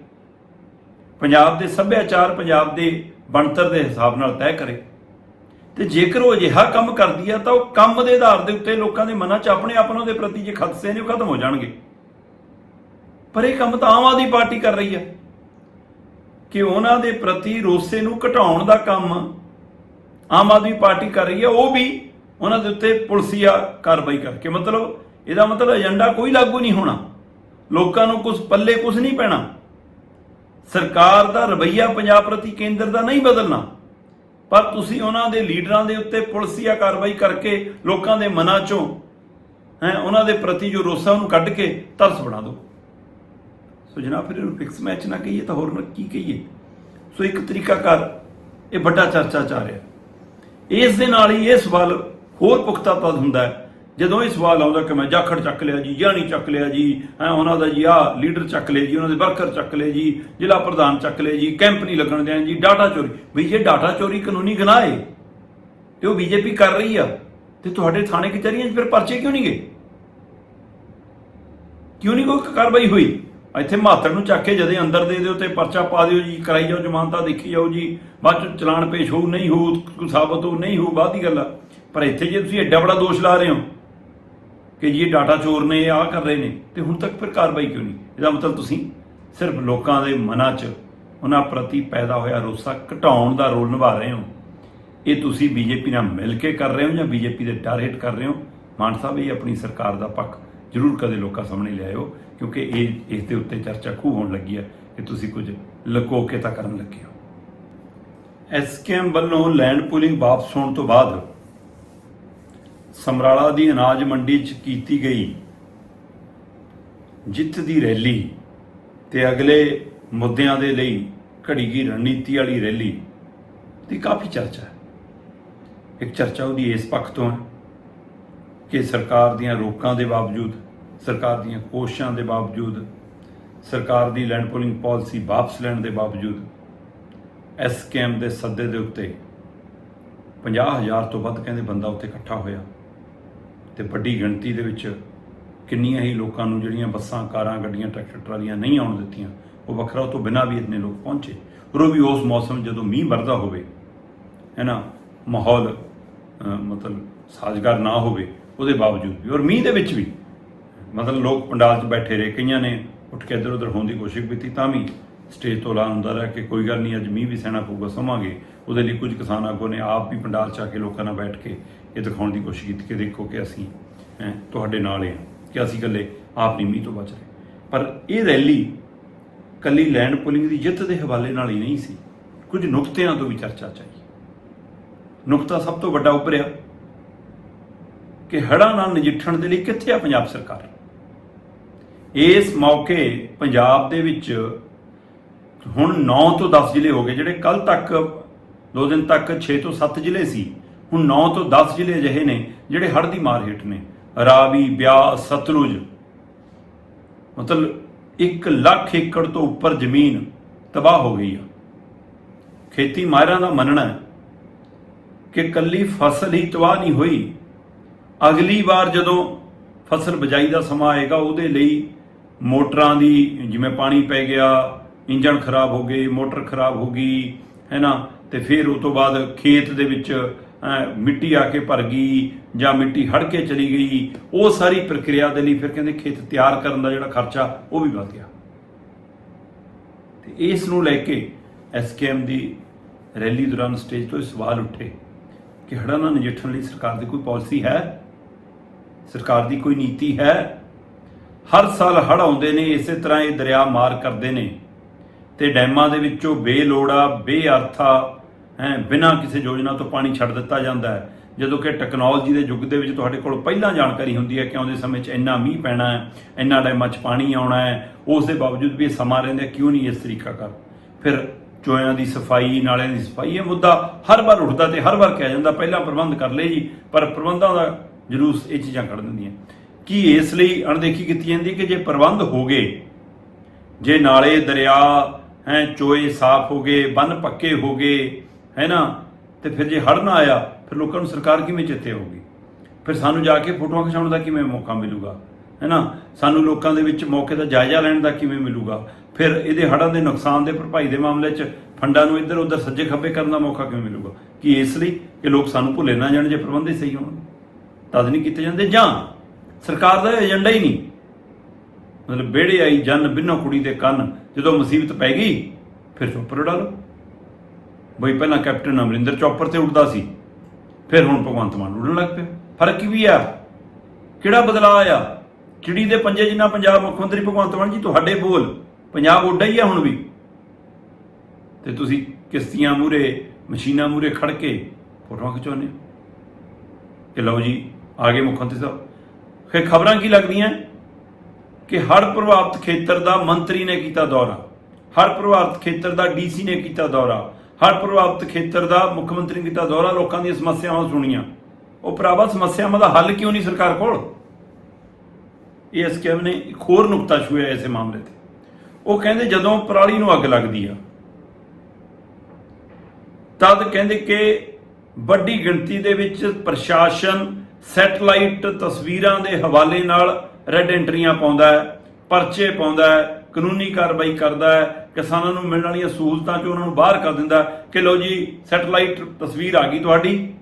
ਪੰਜਾਬ ਦੇ ਸੱਭਿਆਚਾਰ, ਪੰਜਾਬ ਦੇ ਬਣਤਰ ਦੇ ਹਿਸਾਬ ਨਾਲ ਤੈਅ ਕਰੇ। ਤੇ ਜੇਕਰ ਉਹ ਅਜਿਹਾ ਕੰਮ ਕਰਦੀ ਆ, ਤਾਂ ਉਹ ਕੰਮ ਦੇ ਆਧਾਰ ਦੇ ਉੱਤੇ ਲੋਕਾਂ ਦੇ ਮਨਾਂ 'ਚ ਆਪਣੇ ਆਪ ਨੂੰ ਦੇ ਪ੍ਰਤੀ ਜੇ ਖਦਸੇ ਨੇ, ਉਹ ਖਤਮ ਹੋ ਜਾਣਗੇ। ਪਰ ਇਹ ਕੰਮ ਤਾਂ ਆਮ ਆਦਮੀ ਪਾਰਟੀ ਕਰ ਰਹੀ ਹੈ ਕਿ ਉਹਨਾਂ ਦੇ ਪ੍ਰਤੀ ਰੋਸੇ ਨੂੰ ਘਟਾਉਣ ਦਾ ਕੰਮ ਆਮ ਆਦਮੀ ਪਾਰਟੀ ਕਰ ਰਹੀ ਹੈ ਉਹ ਵੀ ਉਹਨਾਂ ਦੇ ਉੱਤੇ ਪੁਲਸੀਆ ਕਾਰਵਾਈ ਕਰਕੇ। ਮਤਲਬ ਇਹਦਾ ਮਤਲਬ ਏਜੰਡਾ ਕੋਈ ਲਾਗੂ ਨਹੀਂ ਹੋਣਾ। ਲੋਕਾਂ ਨੂੰ ਕੁਝ ਪੱਲੇ ਕੁਝ ਨਹੀਂ ਪੈਣਾ। ਸਰਕਾਰ ਦਾ ਰਵੱਈਆ ਪੰਜਾਬ ਪ੍ਰਤੀ ਕੇਂਦਰ ਦਾ ਨਹੀਂ ਬਦਲਣਾ। ਪਰ ਤੁਸੀਂ ਉਹਨਾਂ ਦੇ ਲੀਡਰਾਂ ਦੇ ਉੱਤੇ ਪੁਲਿਸੀਆ ਕਾਰਵਾਈ ਕਰਕੇ ਲੋਕਾਂ ਦੇ ਮਨਾਂ ਚੋਂ, ਹੈ, ਉਹਨਾਂ ਦੇ ਪ੍ਰਤੀ ਜੋ ਰੋਸਾ ਉਹਨੂੰ ਕੱਢ ਕੇ ਤਰਸ ਬਣਾ ਦਿਓ। ਸੋ ਜਨਾਬ, ਫਿਰ ਇਹਨੂੰ ਫਿਕਸ ਮੈਚ ਨਾ ਕਹੀਏ ਤਾਂ ਹੋਰ ਕੀ ਕਹੀਏ? ਸੋ ਇੱਕ ਤਰੀਕਾ ਕਰ, ਇਹ ਵੱਡਾ ਚਰਚਾ ਚ ਆ ਰਿਹਾ। ਇਸ ਦੇ ਨਾਲ ਹੀ ਇਹ ਸਵਾਲ ਹੋਰ ਪੁਖਤਾ ਤਦ ਹੁੰਦਾ ਹੈ। ਜਦੋਂ ਇਹ ਸਵਾਲ ਆਉਂਦਾ ਕਿ ਮੈਂ ਜਾਖੜ ਚੱਕ ਲਿਆ ਜੀ ਜਾਂ ਚੱਕ ਲਿਆ ਜੀ, ਹੈ, ਉਹਨਾਂ ਦਾ ਜੀ ਆ ਲੀਡਰ ਚੱਕ ਲਿਆ ਜੀ, ਉਹਨਾਂ ਦੇ ਵਰਕਰ ਚੱਕ ਲਏ ਜੀ, ਜ਼ਿਲ੍ਹਾ ਪ੍ਰਧਾਨ ਚੱਕ ਲਏ ਜੀ, ਕੈਂਪ ਨਹੀਂ ਲੱਗਣ ਦੇਣ ਜੀ, ਡਾਟਾ ਚੋਰੀ। ਵੀ ਜੇ ਡਾਟਾ ਚੋਰੀ ਕਾਨੂੰਨੀ ਗੁਨਾਹ ਹੈ ਤੇ ਉਹ ਬੀਜੇਪੀ ਕਰ ਰਹੀ ਆ, ਤੇ ਤੁਹਾਡੇ ਥਾਣੇ ਕਚਹਿਰੀਆਂ 'ਚ ਫਿਰ ਪਰਚੇ ਕਿਉਂ ਨਹੀਂ ਗਏ? ਕਿਉਂ ਨਹੀਂ ਕੋਈ ਕਾਰਵਾਈ ਹੋਈ? ਇੱਥੇ ਮਾਤਰ ਨੂੰ ਚੱਕ ਕੇ ਜਦੇ ਅੰਦਰ ਦੇ ਦਿਓ ਤੇ ਪਰਚਾ ਪਾ ਦਿਓ ਜੀ, ਕਰਾਈ ਜਾਓ, ਜ਼ਮਾਨਤਾਂ ਦੇਖੀ ਜਾਓ ਜੀ, ਬਾਅਦ ਚ ਚਲਾਨ ਪੇਸ਼ ਹੋਊ, ਨਹੀਂ ਹੋਊ ਸਾਬਤ ਹੋ ਨਹੀਂ ਹੋਊ, ਬਾਅਦ ਦੀ ਗੱਲ ਆ। ਪਰ ਇੱਥੇ ਜੇ ਤੁਸੀਂ ਐਡਾ ਬੜਾ ਦੋਸ਼ ਲਾ ਰਹੇ ਹੋ ਕਿ ਜੀ ਇਹ ਡਾਟਾ ਚੋਰ ਨੇ, ਇਹ ਆ ਕਰ ਰਹੇ ਨੇ, ਤੇ ਹੁਣ ਤੱਕ ਫਿਰ ਕਾਰਵਾਈ ਕਿਉਂ ਨਹੀਂ? ਇਹਦਾ ਮਤਲਬ ਤੁਸੀਂ ਸਿਰਫ ਲੋਕਾਂ ਦੇ ਮਨਾਂ 'ਚ ਉਹਨਾਂ ਪ੍ਰਤੀ ਪੈਦਾ ਹੋਇਆ ਰੋਸਾ ਘਟਾਉਣ ਦਾ ਰੋਲ ਨਿਭਾ ਰਹੇ ਹੋ। ਇਹ ਤੁਸੀਂ ਬੀਜੇਪੀ ਨਾਲ ਮਿਲ ਕੇ ਕਰ ਰਹੇ ਹੋ ਜਾਂ ਬੀਜੇਪੀ ਦੇ ਟਾਰਗੇਟ ਕਰ ਰਹੇ ਹੋ? ਮਾਨ ਸਾਹਿਬ, ਇਹ ਆਪਣੀ ਸਰਕਾਰ ਦਾ ਪੱਖ ਜ਼ਰੂਰ ਕਦੇ ਲੋਕਾਂ ਸਾਹਮਣੇ ਲਿਆਇਓ, ਕਿਉਂਕਿ ਇਹ, ਇਸ ਦੇ ਉੱਤੇ ਚਰਚਾ ਖੂਬ ਹੋਣ ਲੱਗੀ ਹੈ ਕਿ ਤੁਸੀਂ ਕੁਝ ਲੁਕੋ ਕੇ ਤਾਂ ਕਰਨ ਲੱਗੇ ਹੋ। ਐਸਕੇਐਮ ਵੱਲੋਂ ਲੈਂਡ ਪੂਲਿੰਗ ਵਾਪਸ ਹੋਣ ਤੋਂ ਬਾਅਦ ਸਮਰਾਲਾ ਦੀ ਅਨਾਜ ਮੰਡੀ 'ਚ ਕੀਤੀ ਗਈ ਜਿੱਤ ਦੀ ਰੈਲੀ ਤੇ ਅਗਲੇ ਮੁੱਦਿਆਂ ਦੇ ਲਈ ਘੜੀ ਗਈ ਰਣਨੀਤੀ ਵਾਲੀ ਰੈਲੀ ਦੀ ਕਾਫੀ ਚਰਚਾ ਹੈ। ਇੱਕ ਚਰਚਾ ਉਹਦੀ ਇਸ ਪੱਖ ਤੋਂ ਹੈ ਕਿ ਸਰਕਾਰ ਦੀਆਂ ਰੋਕਾਂ ਦੇ ਬਾਵਜੂਦ, ਸਰਕਾਰ ਦੀਆਂ ਕੋਸ਼ਿਸ਼ਾਂ ਦੇ ਬਾਵਜੂਦ, ਸਰਕਾਰ ਦੀ ਲੈਂਡ ਪੂਲਿੰਗ ਪਾਲਿਸੀ ਵਾਪਸ ਲੈਣ ਦੇ ਬਾਵਜੂਦ ਐਸਕੇਐਮ ਦੇ ਸੱਦੇ ਦੇ ਉੱਤੇ 50000 ਤੋਂ ਵੱਧ ਕਹਿੰਦੇ ਬੰਦਾ ਉੱਤੇ ਇਕੱਠਾ ਹੋਇਆ। ਤੇ ਵੱਡੀ ਗਿਣਤੀ ਦੇ ਵਿੱਚ ਕਿੰਨੀਆਂ ਹੀ ਲੋਕਾਂ ਨੂੰ ਜਿਹੜੀਆਂ ਬੱਸਾਂ, ਕਾਰਾਂ, ਗੱਡੀਆਂ, ਟਰੈਕਟਰ, ਟਰਾਲੀਆਂ ਨਹੀਂ ਆਉਣ ਦਿੱਤੀਆਂ, ਉਹ ਵੱਖਰਾ ਉਹ ਤੋਂ ਬਿਨਾਂ ਵੀ ਇਤਨੇ ਲੋਕ ਪਹੁੰਚੇ। ਪਰ ਉਹ ਵੀ ਉਸ ਮੌਸਮ ਜਦੋਂ ਮੀਂਹ ਵਰਦਾ ਹੋਵੇ, ਹੈ ਨਾ, ਮਾਹੌਲ ਮਤਲਬ ਸਾਜ਼ਗਾਰ ਨਾ ਹੋਵੇ, ਉਹਦੇ ਬਾਵਜੂਦ ਵੀ, ਔਰ ਮੀਂਹ ਦੇ ਵਿੱਚ ਵੀ, ਮਤਲਬ ਲੋਕ ਪੰਡਾਲ 'ਚ ਬੈਠੇ ਰਹੇ, ਕਈਆਂ ਨੇ ਉੱਠ ਕੇ ਇੱਧਰ ਉੱਧਰ ਹੋਣ ਦੀ ਕੋਸ਼ਿਸ਼ ਕੀਤੀ, ਤਾਂ ਵੀ ਸਟੇਜ ਤੋਂ ਐਲਾਨ ਹੁੰਦਾ ਰਿਹਾ ਕਿ ਕੋਈ ਗੱਲ ਨਹੀਂ ਅੱਜ ਮੀਂਹ ਵੀ ਸਹਿਣਾ ਪਊਗਾ ਸਮਾਂਗੇ। ਉਹਦੇ ਲਈ ਕੁਝ ਕਿਸਾਨ ਆਗੂ ਨੇ ਆਪ ਵੀ ਪੰਡਾਲ 'ਚ ਆ ਕੇ ਲੋਕਾਂ ਨਾਲ ਬੈਠ ਕੇ ਇਹ ਦਿਖਾਉਣ ਦੀ ਕੋਸ਼ਿਸ਼ ਕੀਤੀ ਕਿ ਦੇਖੋ ਕਿ ਅਸੀਂ ਹੈਂ, ਤੁਹਾਡੇ ਨਾਲ ਹਾਂ ਕਿ ਅਸੀਂ ਇਕੱਲੇ ਆਪ ਨਹੀਂ ਮੀਂਹ ਤੋਂ ਬਚ ਰਹੇ। ਪਰ ਇਹ ਰੈਲੀ ਕੱਲੀ ਲੈਂਡ ਪੁਲਿੰਗ ਦੀ ਜਿੱਤ ਦੇ ਹਵਾਲੇ ਨਾਲ ਹੀ ਨਹੀਂ ਸੀ। ਕੁਝ ਨੁਕਤਿਆਂ ਤੋਂ ਵੀ ਚਰਚਾ ਚਾਹੀ ਨੁਕਤਾ ਸਭ ਤੋਂ ਵੱਡਾ ਉੱਪਰਿਆ ਕਿ ਹੜ੍ਹਾਂ ਨਾਲ ਨਜਿੱਠਣ ਦੇ ਲਈ ਕਿੱਥੇ ਆ ਪੰਜਾਬ ਸਰਕਾਰ? ਇਸ ਮੌਕੇ ਪੰਜਾਬ ਦੇ ਵਿੱਚ ਹੁਣ 9 ਤੋਂ 10 ਜ਼ਿਲ੍ਹੇ ਹੋ ਗਏ, ਜਿਹੜੇ ਕੱਲ ਤੱਕ, ਦੋ ਦਿਨ ਤੱਕ 6 ਤੋਂ 7 ਜ਼ਿਲ੍ਹੇ ਸੀ, ਹੁਣ 9 ਤੋਂ 10 ਜ਼ਿਲ੍ਹੇ ਅਜਿਹੇ ਨੇ, ਜਿਹੜੇ ਹੜ੍ਹ ਦੀ ਮਾਰ ਹੇਠ ਨੇ। ਰਾਵੀ, ਬਿਆਸ, ਸਤਲੁਜ। ਮਤਲਬ 1 ਲੱਖ ਏਕੜ ਤੋਂ ਉੱਪਰ ਜ਼ਮੀਨ ਤਬਾਹ ਹੋ ਗਈ ਆ। ਖੇਤੀ ਮਾਹਿਰਾਂ ਦਾ ਮੰਨਣਾ ਹੈ ਕਿ ਕੱਲੀ ਫਸਲ ਹੀ ਤਬਾਹ ਨਹੀਂ ਹੋਈ। ਅਗਲੀ ਵਾਰ ਜਦੋਂ ਫਸਲ ਬਜਾਈ ਦਾ ਸਮਾਂ ਆਏਗਾ, ਉਹਦੇ ਲਈ ਮੋਟਰਾਂ ਦੀ, ਜਿਵੇਂ ਪਾਣੀ ਪੈ ਗਿਆ ਇੰਜਣ ਖਰਾਬ ਹੋ ਗਏ ਮੋਟਰ ਖਰਾਬ ਹੋ ਗਈ ਹੈ ਨਾ ਤੇ ਫਿਰ ਉਸ ਤੋਂ ਬਾਅਦ ਖੇਤ ਦੇ ਵਿੱਚ ਮਿੱਟੀ ਆ ਕੇ ਭਰ ਗਈ ਜਾਂ ਮਿੱਟੀ ਹੜ ਕੇ ਚਲੀ ਗਈ, ਉਹ ਸਾਰੀ ਪ੍ਰਕਿਰਿਆ ਦੇ ਲਈ ਫਿਰ ਕਹਿੰਦੇ ਖੇਤ ਤਿਆਰ ਕਰਨ ਦਾ ਜਿਹੜਾ ਖਰਚਾ, ਉਹ ਵੀ ਵਧ ਗਿਆ। ਤੇ ਇਸ ਨੂੰ ਲੈ ਕੇ ਐਸਕੇਐਮ ਦੀ ਰੈਲੀ ਦੌਰਾਨ ਸਟੇਜ ਤੋਂ ਇਹ ਸਵਾਲ ਉੱਠੇ ਕਿ ਹੜ੍ਹਾਂ ਨਾਲ ਨਜਿੱਠਣ ਲਈ ਸਰਕਾਰ ਦੀ ਕੋਈ ਪਾਲਿਸੀ ਹੈ? ਸਰਕਾਰ ਦੀ ਕੋਈ ਨੀਤੀ ਹੈ? ਹਰ ਸਾਲ ਹੜ੍ਹ ਆਉਂਦੇ ਨੇ, ਇਸੇ ਤਰ੍ਹਾਂ ਇਹ ਦਰਿਆ ਮਾਰ ਕਰਦੇ ਨੇ। ਤੇ ਡੈਮਾਂ ਦੇ ਵਿੱਚੋਂ ਬੇਲੋੜਾ, ਬੇਅਰਥਾ, ਹੈ, ਬਿਨਾਂ ਕਿਸੇ ਯੋਜਨਾ ਤੋਂ ਪਾਣੀ ਛੱਡ ਦਿੱਤਾ ਜਾਂਦਾ ਹੈ। ਜਦੋਂ ਕਿ ਟੈਕਨੋਲੋਜੀ ਦੇ ਯੁੱਗ ਦੇ ਵਿੱਚ ਤੁਹਾਡੇ ਕੋਲ ਪਹਿਲਾਂ ਜਾਣਕਾਰੀ ਹੁੰਦੀ ਹੈ ਕਿ ਆਉਂਦੇ ਸਮੇਂ 'ਚ ਇੰਨਾ ਮੀਂਹ ਪੈਣਾ ਹੈ, ਇੰਨਾ ਡੈਮਾਂ 'ਚ ਪਾਣੀ ਆਉਣਾ ਹੈ, ਉਸ ਦੇ ਬਾਵਜੂਦ ਵੀ ਇਹ ਸਮਾਂ ਰਹਿੰਦਾ ਕਿਉਂ ਨਹੀਂ ਇਸ ਤਰੀਕਾ ਕਰ? ਫਿਰ ਚੋਇਆਂ ਦੀ ਸਫ਼ਾਈ, ਨਾਲਿਆਂ ਦੀ ਸਫ਼ਾਈ, ਇਹ ਮੁੱਦਾ ਹਰ ਵਾਰ ਉੱਠਦਾ ਤੇ ਹਰ ਵਾਰ ਕਿਹਾ ਜਾਂਦਾ, ਪਹਿਲਾਂ ਪ੍ਰਬੰਧ ਕਰ ਲਏ ਜੀ, ਪਰ ਪ੍ਰਬੰਧਾਂ ਦਾ ਜਲੂਸ ਇਹ ਚੀਜ਼ਾਂ ਕੱਢ ਦਿੰਦੀਆਂ ਕੀ ਇਸ ਲਈ ਅਣਦੇਖੀ ਕੀਤੀ ਜਾਂਦੀ ਕਿ ਜੇ ਪ੍ਰਬੰਧ ਹੋ ਗਏ, ਜੇ ਨਾਲੇ, ਦਰਿਆ ਹੈ, ਚੋਏ ਸਾਫ਼ ਹੋ ਗਏ, ਬੰਨ ਪੱਕੇ ਹੋ ਗਏ, ਹੈ ਨਾ? ਤੇ ਫਿਰ ਜੇ ਹੜ੍ਹ ਨਾ ਆਇਆ, ਫਿਰ ਲੋਕਾਂ ਨੂੰ ਸਰਕਾਰ ਕਿਵੇਂ ਚੇਤੇ ਆਊਗੀ ਫਿਰ ਸਾਨੂੰ ਜਾ ਕੇ ਫੋਟੋਆਂ ਖਿਚਾਉਣ ਦਾ ਕਿਵੇਂ ਮੌਕਾ ਮਿਲੂਗਾ? ਹੈ ਨਾ? ਸਾਨੂੰ ਲੋਕਾਂ ਦੇ ਵਿੱਚ ਮੌਕੇ ਦਾ ਜਾਇਜ਼ਾ ਲੈਣ ਦਾ ਕਿਵੇਂ ਮਿਲੂਗਾ? ਫਿਰ ਇਹਦੇ ਹੜ੍ਹਾਂ ਦੇ ਨੁਕਸਾਨ ਦੇ ਭਰਪਾਈ ਦੇ ਮਾਮਲੇ 'ਚ ਫੰਡਾਂ ਨੂੰ ਇੱਧਰ ਉੱਧਰ ਸੱਜੇ ਖੱਬੇ ਕਰਨ ਦਾ ਮੌਕਾ ਕਿਵੇਂ ਮਿਲੂਗਾ? ਕੀ ਇਸ ਲਈ ਕਿ ਲੋਕ ਸਾਨੂੰ ਭੁੱਲੇ ਨਾ ਜਾਣ ਜੇ ਪ੍ਰਬੰਧ ਹੀ ਸਹੀ ਹੋਣ? ਤਦ ਨਹੀਂ ਕੀਤੇ ਜਾਂਦੇ? ਜਾਂ ਸਰਕਾਰ ਦਾ ਏਜੰਡਾ ਹੀ ਨਹੀਂ ਮਤਲਬ ਬੇੜੇ ਆਈ ਜਨ ਬਿਨੋ ਕੁੜੀ ਦੇ ਕੰਨ, ਜਦੋਂ ਮੁਸੀਬਤ ਪੈ ਗਈ, ਫਿਰ ਚੌਪਰ ਉਡਾ ਲਓ। ਬਈ ਪਹਿਲਾਂ ਕੈਪਟਨ ਅਮਰਿੰਦਰ ਚੌਪਰ ਤੇ ਉੱਡਦਾ ਸੀ, ਫਿਰ ਹੁਣ ਭਗਵੰਤ ਮਾਨ ਉੱਡਣ ਲੱਗ ਪਿਆ। ਫ਼ਰਕ ਕੀ ਵੀ ਆ? ਕਿਹੜਾ ਬਦਲਾਅ ਆਇਆ ਚਿੜੀ ਦੇ ਪੰਜੇ ਜਿੰਨਾ ਪੰਜਾਬ ਮੁੱਖ ਮੰਤਰੀ ਭਗਵੰਤ ਮਾਨ ਜੀ, ਤੁਹਾਡੇ ਬੋਲ, ਪੰਜਾਬ ਉੱਡਾ ਹੀ ਆ ਹੁਣ ਵੀ। ਤੇ ਤੁਸੀਂ ਕਿਸ਼ਤੀਆਂ ਮੂਰੇ ਮਸ਼ੀਨਾਂ ਮੂਰੇ ਖੜ ਕੇ ਫੋਟੋਆਂ ਖਿਚਾਉਂਦੇ ਹੋ। ਕਿ ਲਓ ਜੀ, ਆ ਗਏ ਮੁੱਖ ਮੰਤਰੀ ਸਾਹਿਬ। ਫਿਰ ਖਬਰਾਂ ਕੀ ਲੱਗਦੀਆਂ? ਕਿ ਹੜ੍ਹ ਪ੍ਰਭਾਵਿਤ ਖੇਤਰ ਦਾ ਮੰਤਰੀ ਨੇ ਕੀਤਾ ਦੌਰਾ ਹੜ੍ਹ ਪ੍ਰਭਾਵਿਤ ਖੇਤਰ ਦਾ ਡੀਸੀ ਨੇ ਕੀਤਾ ਦੌਰਾ ਹੜ੍ਹ ਪ੍ਰਭਾਵਿਤ ਖੇਤਰ ਦਾ ਮੁੱਖ ਮੰਤਰੀ ਨੇ ਕੀਤਾ ਦੌਰਾ, ਲੋਕਾਂ ਦੀਆਂ ਸਮੱਸਿਆਵਾਂ ਸੁਣੀਆਂ। ਉਹ ਭਰਾਵਾ, ਸਮੱਸਿਆਵਾਂ ਦਾ ਹੱਲ ਕਿਉਂ ਨਹੀਂ ਸਰਕਾਰ ਕੋਲ? ਇਹ ਐਸਕੇਐਮ ਨੇ ਇੱਕ ਹੋਰ ਨੁਕਤਾ ਛੂਇਆ ਇਸੇ ਮਾਮਲੇ ਤੇ। ਉਹ ਕਹਿੰਦੇ ਜਦੋਂ ਪਰਾਲੀ ਨੂੰ ਅੱਗ ਲੱਗਦੀ ਆ, ਤਦ ਕਹਿੰਦੇ ਕਿ ਵੱਡੀ ਗਿਣਤੀ ਦੇ ਵਿੱਚ ਪ੍ਰਸ਼ਾਸਨ ਸੈਟਲਾਈਟ ਤਸਵੀਰਾਂ ਦੇ ਹਵਾਲੇ ਨਾਲ ਰੈੱਡ ਐਂਟਰੀਆਂ ਪਾਉਂਦਾ ਹੈ, ਪਰਚੇ ਪਾਉਂਦਾ ਹੈ, ਕਾਨੂੰਨੀ ਕਾਰਵਾਈ ਕਰਦਾ ਹੈ, ਕਿਸਾਨਾਂ ਨੂੰ ਮਿਲਣ ਵਾਲੀਆਂ ਸਹੂਲਤਾਂ ਚੋਂ ਉਹਨਾਂ ਨੂੰ ਬਾਹਰ ਕਰ ਦਿੰਦਾ ਕਿ ਲਓ ਜੀ ਸੈਟਲਾਈਟ ਤਸਵੀਰ ਆ ਗਈ ਤੁਹਾਡੀ,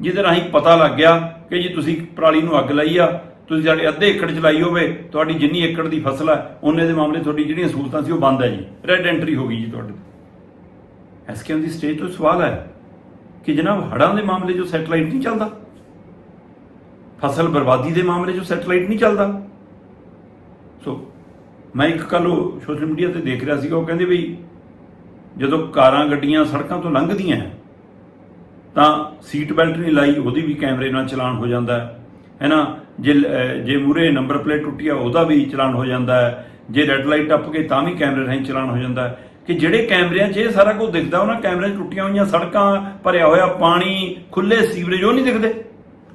ਜਿਹਦੇ ਰਾਹੀਂ ਪਤਾ ਲੱਗ ਗਿਆ ਕਿ ਜੀ ਤੁਸੀਂ ਪਰਾਲੀ ਨੂੰ ਅੱਗ ਲਾਈ ਆ, ਤੁਸੀਂ ਸਾਡੇ ਅੱਧੇ ਏਕੜ ਚ ਲਾਈ ਹੋਵੇ, ਤੁਹਾਡੀ ਜਿੰਨੀ ਏਕੜ ਦੀ ਫਸਲ ਹੈ ਉਹਨੇ ਦੇ ਮਾਮਲੇ ਤੁਹਾਡੀ ਜਿਹੜੀਆਂ ਸਹੂਲਤਾਂ ਸੀ ਉਹ ਬੰਦ ਹੈ ਜੀ। ਰੈੱਡ ਐਂਟਰੀ ਹੋ ਗਈ ਜੀ ਤੁਹਾਡੇ ਐਸਕੇਐਮ ਦੀ ਸਟੇਜ ਤੋਂ ਸਵਾਲ ਹੈ ਕਿ ਜਨਾਬ ਹੜ੍ਹਾਂ ਦੇ ਮਾਮਲੇ 'ਚ ਸੈਟਲਾਈਟ ਨਹੀਂ ਚੱਲਦਾ? ਫਸਲ ਬਰਬਾਦੀ ਦੇ ਮਾਮਲੇ 'ਚ ਸੈਟਲਾਈਟ ਨਹੀਂ ਚੱਲਦਾ। ਸੋ ਮੈਂ ਇੱਕ ਕੱਲ ਉਹ ਸੋਸ਼ਲ ਮੀਡੀਆ ਤੇ ਦੇਖ ਰਿਹਾ ਸੀਗਾ ਉਹ ਕਹਿੰਦੇ ਵੀ ਜਦੋਂ ਕਾਰਾਂ ਗੱਡੀਆਂ ਸੜਕਾਂ ਤੋਂ ਲੰਘਦੀਆਂ ਤਾਂ ਸੀਟ ਬੈਲਟ ਨਹੀਂ ਲਾਈ ਉਹਦੀ ਵੀ ਕੈਮਰੇ ਨਾਲ ਚਲਾਨ ਹੋ ਜਾਂਦਾ ਹੈ। ਹੈਨਾ ਜੇ ਅਹ, ਜੇ ਮੂਰੇ ਨੰਬਰ ਪਲੇਟ ਟੁੱਟੀ ਆ ਉਹਦਾ ਵੀ ਚਲਾਨ ਹੋ ਜਾਂਦਾ ਹੈ। ਜੇ ਰੈੱਡ ਲਾਈਟ ਟੱਪ ਕੇ ਤਾਂ ਵੀ ਕੈਮਰੇ ਰਾਹੀਂ ਚਲਾਨ ਹੋ ਜਾਂਦਾ ਹੈ। ਕਿ ਜਿਹੜੇ ਕੈਮਰਿਆਂ 'ਚ ਇਹ ਸਾਰਾ ਕੁਝ ਦਿਖਦਾ ਉਹਨਾਂ ਕੈਮਰਿਆਂ 'ਚ ਟੁੱਟੀਆਂ ਹੋਈਆਂ ਸੜਕਾਂ ਭਰਿਆ ਹੋਇਆ ਪਾਣੀ ਖੁੱਲੇ ਸੀਵਰੇਜ ਉਹ ਨਹੀਂ ਦਿਖਦੇ।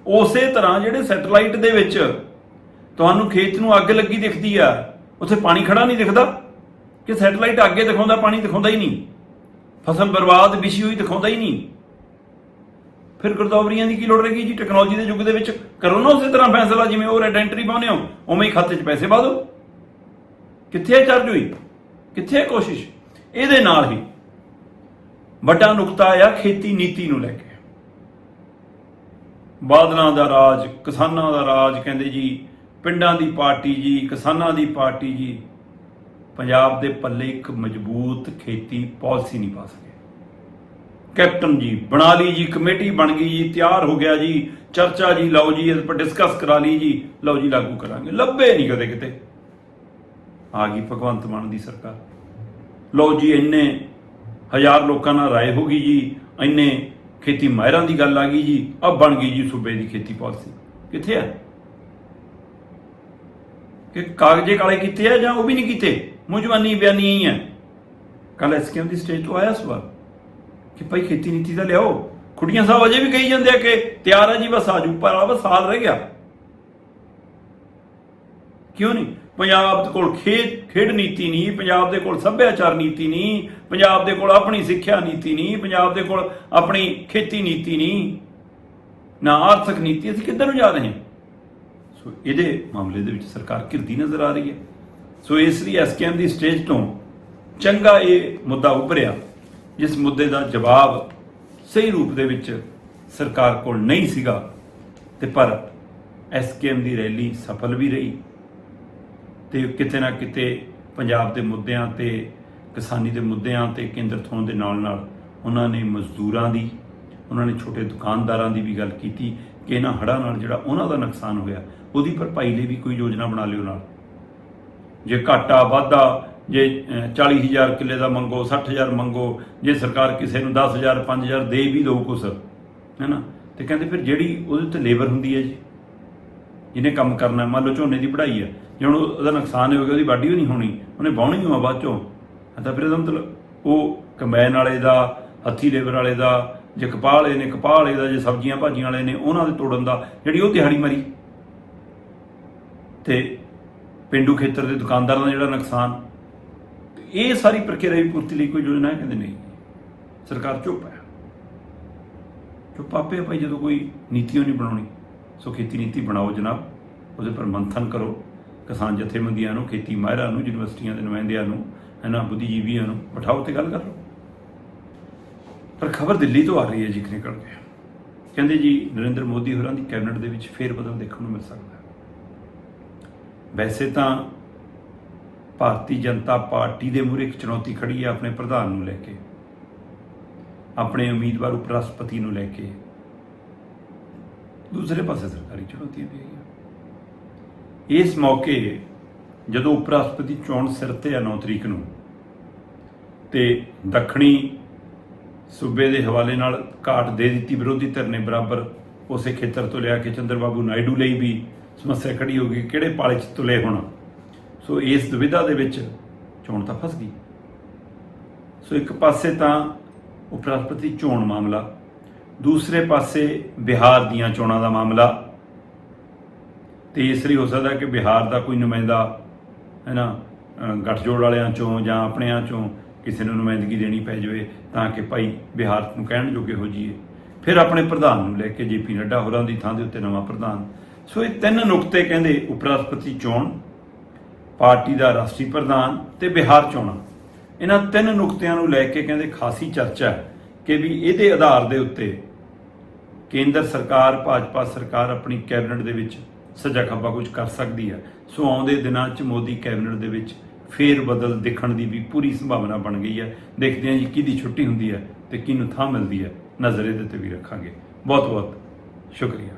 ਉਸੇ ਤਰ੍ਹਾਂ ਜਿਹੜੇ ਸੈਟਲਾਈਟ ਦੇ ਵਿੱਚ ਤੁਹਾਨੂੰ ਖੇਤ ਨੂੰ ਅੱਗ ਲੱਗੀ ਦਿਖਦੀ ਆ, ਉੱਥੇ ਪਾਣੀ ਖੜਾ ਨਹੀਂ ਦਿਖਦਾ? ਕਿ ਸੈਟਲਾਈਟ ਅੱਗੇ ਦਿਖਾਉਂਦਾ, ਪਾਣੀ ਦਿਖਾਉਂਦਾ ਹੀ ਨਹੀਂ? ਫਸਲ ਬਰਬਾਦ, ਵਿਛੀ ਹੋਈ ਦਿਖਾਉਂਦਾ ਹੀ ਨਹੀਂ? ਫਿਰ ਗਰਦੌਰੀਆਂ ਦੀ ਕੀ ਲੋੜ ਰਹੇਗੀ ਜੀ? ਟੈਕਨੋਲੋਜੀ ਦੇ ਯੁੱਗ ਦੇ ਵਿੱਚ ਕਰੋ ਨਾ ਉਸੇ ਤਰ੍ਹਾਂ ਫੈਸਲਾ, ਜਿਵੇਂ ਉਹ ਰੈਡ ਐਂਟਰੀ ਪਾਉਂਦੇ ਹੋ, ਉਵੇਂ ਹੀ ਖਾਤੇ 'ਚ ਪੈਸੇ ਪਾ ਦਿਓ। ਕਿੱਥੇ ਹੈ ਚਰਜ ਹੋਈ? ਕਿੱਥੇ ਹੈ ਕੋਸ਼ਿਸ਼? ਇਹਦੇ ਨਾਲ ਹੀ ਵੱਡਾ ਨੁਕਤਾ ਆ ਖੇਤੀ ਨੀਤੀ ਨੂੰ ਲੈ ਕੇ। ਬਾਦਲਾਂ ਦਾ ਰਾਜ, ਕਿਸਾਨਾਂ ਦਾ ਰਾਜ ਕਹਿੰਦੇ ਜੀ, ਪਿੰਡਾਂ ਦੀ ਪਾਰਟੀ ਜੀ, ਕਿਸਾਨਾਂ ਦੀ ਪਾਰਟੀ ਜੀ। ਪੰਜਾਬ ਦੇ ਪੱਲੇ ਇੱਕ ਮਜ਼ਬੂਤ ਖੇਤੀ ਪਾਲਿਸੀ ਨਹੀਂ ਪਾ ਸਕੇ। ਕੈਪਟਨ ਜੀ, ਬਣਾ ਲਈ ਜੀ, ਕਮੇਟੀ ਬਣ ਗਈ ਜੀ, ਤਿਆਰ ਹੋ ਗਿਆ ਜੀ। ਚਰਚਾ ਜੀ, ਲਓ ਜੀ, ਇਸ ਪਰ ਡਿਸਕਸ ਕਰਾ ਲਈ ਜੀ। ਲਓ ਜੀ, ਲਾਗੂ ਕਰਾਂਗੇ। ਲੱਭੇ ਨਹੀਂ ਕਦੇ ਕਿਤੇ। ਆ ਗਈ ਭਗਵੰਤ ਮਾਨ ਦੀ ਸਰਕਾਰ। ਲਓ ਜੀ, ਇੰਨੇ ਹਜ਼ਾਰ ਲੋਕਾਂ ਨਾਲ ਰਾਏ ਹੋ ਗਈ ਜੀ। ਇੰਨੇ ਖੇਤੀ ਮਾਹਿਰਾਂ ਦੀ ਗੱਲ ਆ ਗਈ ਜੀ ਅਬ ਬਣ ਗਈ ਜੀ ਸੂਬੇ ਦੀ ਖੇਤੀ ਪਾਲਿਸੀ। ਕਿੱਥੇ ਆ? ਕਿ ਕਾਗਜ਼ੇ ਕਾਲੇ ਕੀਤੇ ਆ ਜਾਂ ਉਹ ਵੀ ਨਹੀਂ ਕੀਤੇ? ਮੁਜਵਾਨੀ, ਬਿਆਨੀ ਹੀ ਹੈ ਕੱਲ ਐਸਕੇਐਮ ਦੀ ਸਟੇਜ ਤੋਂ ਆਇਆ ਸਵਾਲ ਕਿ ਭਾਈ ਖੇਤੀ ਨੀਤੀ ਦਾ ਲਿਆਓ। ਖੁੱਡੀਆਂ ਸਾਹਿਬ ਅਜੇ ਵੀ ਕਹੀ ਜਾਂਦੇ ਆ ਕਿ ਤਿਆਰ ਆ ਜੀ, ਬਸ ਆਜੂ, ਪਰ ਆ ਬਸ ਸਾਲ ਰਹਿ ਗਿਆ। ਕਿਉਂ ਨਹੀਂ? ਪੰਜਾਬ ਦੇ ਕੋਲ ਖੇਡ ਖੇਡ ਨੀਤੀ ਨਹੀਂ, ਪੰਜਾਬ ਦੇ ਕੋਲ ਸੱਭਿਆਚਾਰ ਨੀਤੀ ਨਹੀਂ, ਪੰਜਾਬ ਦੇ ਕੋਲ ਆਪਣੀ ਸਿੱਖਿਆ ਨੀਤੀ ਨਹੀਂ, ਪੰਜਾਬ ਦੇ ਕੋਲ ਆਪਣੀ ਖੇਤੀ ਨੀਤੀ ਨਹੀਂ, ਨਾ ਆਰਥਿਕ ਨੀਤੀ। ਅਸੀਂ ਕਿੱਧਰ ਨੂੰ ਜਾ ਰਹੇ ਹਾਂ? ਸੋ ਇਹਦੇ ਮਾਮਲੇ ਦੇ ਵਿੱਚ ਸਰਕਾਰ ਘਿਰਦੀ ਨਜ਼ਰ ਆ ਰਹੀ ਹੈ। ਸੋ ਇਸ ਲਈ ਐਸਕੇਐਮ ਦੀ ਸਟੇਜ ਤੋਂ ਚੰਗਾ ਇਹ ਮੁੱਦਾ ਉੱਭਰਿਆ, ਜਿਸ ਮੁੱਦੇ ਦਾ ਜਵਾਬ ਸਹੀ ਰੂਪ ਦੇ ਵਿੱਚ ਸਰਕਾਰ ਕੋਲ ਨਹੀਂ ਸੀਗਾ, ਤੇ ਪਰ ਐਸਕੇਐਮ ਦੀ ਰੈਲੀ ਸਫਲ ਵੀ ਰਹੀ। ਤੇ ਕਿਤੇ ਨਾ ਕਿਤੇ ਪੰਜਾਬ ਦੇ ਮੁੱਦਿਆਂ ਤੇ ਕਿਸਾਨੀ ਦੇ ਮੁੱਦਿਆਂ ਤੇ ਕੇਂਦਰਿਤ ਹੋਣ ਦੇ ਨਾਲ ਨਾਲ ਉਹਨਾਂ ਨੇ ਮਜ਼ਦੂਰਾਂ ਦੀ ਉਹਨਾਂ ਨੇ ਛੋਟੇ ਦੁਕਾਨਦਾਰਾਂ ਦੀ ਵੀ ਗੱਲ ਕੀਤੀ ਕਿ ਇਹਨਾਂ ਹੜ੍ਹਾਂ ਨਾਲ ਜਿਹੜਾ ਉਹਨਾਂ ਦਾ ਨੁਕਸਾਨ ਹੋਇਆ ਉਹਦੀ ਭਰਪਾਈ ਲਈ ਵੀ ਕੋਈ ਯੋਜਨਾ ਬਣਾ ਲਿਓ ਨਾਲ। ਜੇ ਘਾਟਾ ਵਾਧਾ ਜੇ ਅਹ, 40000 ਕਿੱਲੇ ਦਾ ਮੰਗੋ 60000 ਮੰਗੋ ਜੇ ਸਰਕਾਰ ਕਿਸੇ ਨੂੰ 10000 5000 ਦੇ ਵੀ ਦਊ ਕੁਛ ਹੈਨਾ ਤੇ ਕਹਿੰਦੇ ਫਿਰ ਜਿਹੜੀ ਉਹਦੇ 'ਤੇ ਲੇਬਰ ਹੁੰਦੀ ਹੈ ਜੀ ਜਿਹਨੇ ਕੰਮ ਕਰਨਾ ਮੰਨ ਲਓ ਝੋਨੇ ਦੀ ਵਢਾਈ ਹੈ ਜੇ ਹੁਣ ਉਹਦਾ ਨੁਕਸਾਨ ਹੋ ਗਿਆ ਉਹਦੀ ਵਾਢੀ ਵੀ ਨਹੀਂ ਹੋਣੀ, ਉਹਨੇ ਵਾਹੁਣੀ ਹੋਆ ਬਾਅਦ ਚੋਂ। ਤਾਂ ਫਿਰ ਇਹਦਾ ਮਤਲਬ ਉਹ ਕੰਬਾਈਨ ਵਾਲੇ ਦਾ, ਹੱਥੀ ਲੇਬਰ ਵਾਲੇ ਦਾ, ਜੇ ਕਪਾਹ ਵਾਲੇ ਨੇ, ਕਪਾਹ ਵਾਲੇ ਦਾ, ਜੇ ਸਬਜ਼ੀਆਂ ਭਾਜੀਆਂ ਵਾਲੇ ਨੇ, ਉਹਨਾਂ ਦੇ ਤੋੜਨ ਦਾ, ਜਿਹੜੀ ਉਹ ਦਿਹਾੜੀ ਮਰੀ। ਤੇ ਪਿੰਡੂ ਖੇਤਰ ਦੇ ਦੁਕਾਨਦਾਰਾਂ ਦਾ ਜਿਹੜਾ ਨੁਕਸਾਨ, ਇਹ ਸਾਰੀ ਪ੍ਰਕਿਰਿਆ ਦੀ ਪੂਰਤੀ ਲਈ ਕੋਈ ਯੋਜਨਾ ਹੈ? ਕਹਿੰਦੇ ਨਹੀਂ। ਸਰਕਾਰ ਚੁੱਪ ਹੈ। ਚੁੱਪ ਆਪੇ ਭਾਈ, ਜਦੋਂ ਕੋਈ ਨੀਤੀ ਓ ਨਹੀਂ ਬਣਾਉਣੀ, ਸੋ ਖੇਤੀ ਨੀਤੀ ਬਣਾਓ ਜਨਾਬ, ਉਹਦੇ ਪਰ ਮੰਥਨ ਕਰੋ। ਕਿਸਾਨ ਜਥੇਬੰਦੀਆਂ ਨੂੰ, ਖੇਤੀ ਮਾਹਿਰਾਂ ਨੂੰ, ਯੂਨੀਵਰਸਿਟੀਆਂ ਦੇ ਨੁਮਾਇੰਦਿਆਂ ਨੂੰ ਇਹਨਾਂ ਬੁੱਧੀਜੀਵੀਆਂ ਨੂੰ, ਬਿਠਾਓ ਤੇ ਗੱਲ ਕਰ ਲਓ। ਪਰ ਖਬਰ ਦਿੱਲੀ ਤੋਂ ਆ ਰਹੀ ਹੈ ਜੀ ਨਿਕਲ ਕੇ ਕਹਿੰਦੇ ਜੀ, ਨਰਿੰਦਰ ਮੋਦੀ ਹੋਰਾਂ ਦੀ ਕੈਬਨਿਟ ਦੇ ਵਿੱਚ ਫੇਰ ਬਦਲ ਦੇਖਣ ਨੂੰ ਮਿਲ ਸਕਦਾ ਵੈਸੇ ਤਾਂ ਭਾਰਤੀ ਜਨਤਾ ਪਾਰਟੀ ਦੇ ਮੂਹਰੇ ਇੱਕ ਚੁਣੌਤੀ ਖੜੀ ਹੈ ਆਪਣੇ ਪ੍ਰਧਾਨ ਨੂੰ ਲੈ ਕੇ, ਆਪਣੇ ਉਮੀਦਵਾਰ ਉਪ ਰਾਸ਼ਟਰਪਤੀ ਨੂੰ ਲੈ ਕੇ। ਦੂਸਰੇ ਪਾਸੇ ਸਰਕਾਰੀ ਚੁਣੌਤੀਆਂ ਵੀ ਹੈਗੀਆਂ। ਇਸ ਮੌਕੇ ਜਦੋਂ ਉਪ ਰਾਸ਼ਟਰਪਤੀ ਚੋਣ ਸਿਰ ਤੇ ਆ 9 ਤਰੀਕ ਨੂੰ, ਤੇ ਦੱਖਣੀ ਸੂਬੇ ਦੇ ਹਵਾਲੇ ਨਾਲ ਘਾਟ ਦੇ ਦਿੱਤੀ ਵਿਰੋਧੀ ਧਿਰ ਨੇ ਬਰਾਬਰ ਉਸੇ ਖੇਤਰ ਤੋਂ ਲਿਆ ਕੇ ਚੰਦਰਬਾਬੂ ਨਾਇਡੂ ਲਈ ਵੀ ਸਮੱਸਿਆ ਖੜੀ ਹੋ ਗਈ ਕਿਹੜੇ ਪਾਲੇ 'ਚ ਤੁਲੇ ਹੋਣਾ। ਸੋ ਇਸ ਦੁਵਿਧਾ ਦੇ ਵਿੱਚ ਚੋਣ ਤਾਂ ਫਸ ਗਈ। ਸੋ ਇੱਕ ਪਾਸੇ ਤਾਂ ਉਪ ਰਾਸ਼ਟਰਪਤੀ ਚੋਣ ਮਾਮਲਾ, ਦੂਸਰੇ ਪਾਸੇ ਬਿਹਾਰ ਦੀਆਂ ਚੋਣਾਂ ਦਾ ਮਾਮਲਾ ਤੇ ਇਸ ਲਈ ਹੋ ਸਕਦਾ ਕਿ ਬਿਹਾਰ ਦਾ ਕੋਈ ਨੁਮਾਇੰਦਾ ਹੈ ਨਾ ਅ, ਗੱਠਜੋੜ ਵਾਲਿਆਂ ਚੋਂ ਜਾਂ ਆਪਣਿਆਂ ਚੋਂ ਕਿਸੇ ਨੂੰ ਨੁਮਾਇੰਦਗੀ ਦੇਣੀ ਪੈ ਜਾਵੇ ਤਾਂ ਕਿ ਭਾਈ ਬਿਹਾਰ ਨੂੰ ਕਹਿਣ ਜੋਗੇ ਹੋ ਜਾਈਏ। ਫਿਰ ਆਪਣੇ ਪ੍ਰਧਾਨ ਨੂੰ ਲੈ ਕੇ ਜੇਪੀ ਨੱਡਾ ਹੋਰਾਂ ਦੀ ਥਾਂ ਦੇ ਉੱਤੇ ਨਵਾਂ ਪ੍ਰਧਾਨ। ਸੋ ਇਹ ਤਿੰਨ ਨੁਕਤੇ ਕਹਿੰਦੇ ਉਪ ਰਾਸ਼ਟਰਪਤੀ ਚੋਣ ਪਾਰਟੀ ਦਾ ਰਾਸ਼ਟਰੀ ਪ੍ਰਧਾਨ ਤੇ ਬਿਹਾਰ ਚੋਣਾਂ। ਇਹਨਾਂ ਤਿੰਨ ਨੁਕਤਿਆਂ ਨੂੰ ਲੈ ਕੇ ਕਹਿੰਦੇ ਖਾਸੀ ਚਰਚਾ ਕਿ ਵੀ ਇਹਦੇ ਆਧਾਰ ਦੇ ਉੱਤੇ ਕੇਂਦਰ ਸਰਕਾਰ ਭਾਜਪਾ ਸਰਕਾਰ ਆਪਣੀ ਕੈਬਨਿਟ ਦੇ ਵਿੱਚ ਸੱਜਾ ਖੱਬਾ ਕੁਝ ਕਰ ਸਕਦੀ ਹੈ। ਸੋ ਆਉਂਦੇ ਦਿਨਾਂ 'ਚ ਮੋਦੀ ਕੈਬਨਿਟ ਦੇ ਵਿੱਚ ਫੇਰ ਬਦਲ ਦੇਖਣ ਦੀ ਵੀ ਪੂਰੀ ਸੰਭਾਵਨਾ ਬਣ ਗਈ ਹੈ। ਦੇਖਦੇ ਹਾਂ ਜੀ ਕਿਹਦੀ ਛੁੱਟੀ ਹੁੰਦੀ ਹੈ ਤੇ ਕਿਹਨੂੰ ਥਾਂ ਮਿਲਦੀ ਹੈ। ਨਜ਼ਰ ਇਹਦੇ ਤੇ ਵੀ ਰੱਖਾਂਗੇ। ਬਹੁਤ ਬਹੁਤ ਸ਼ੁਕਰੀਆ।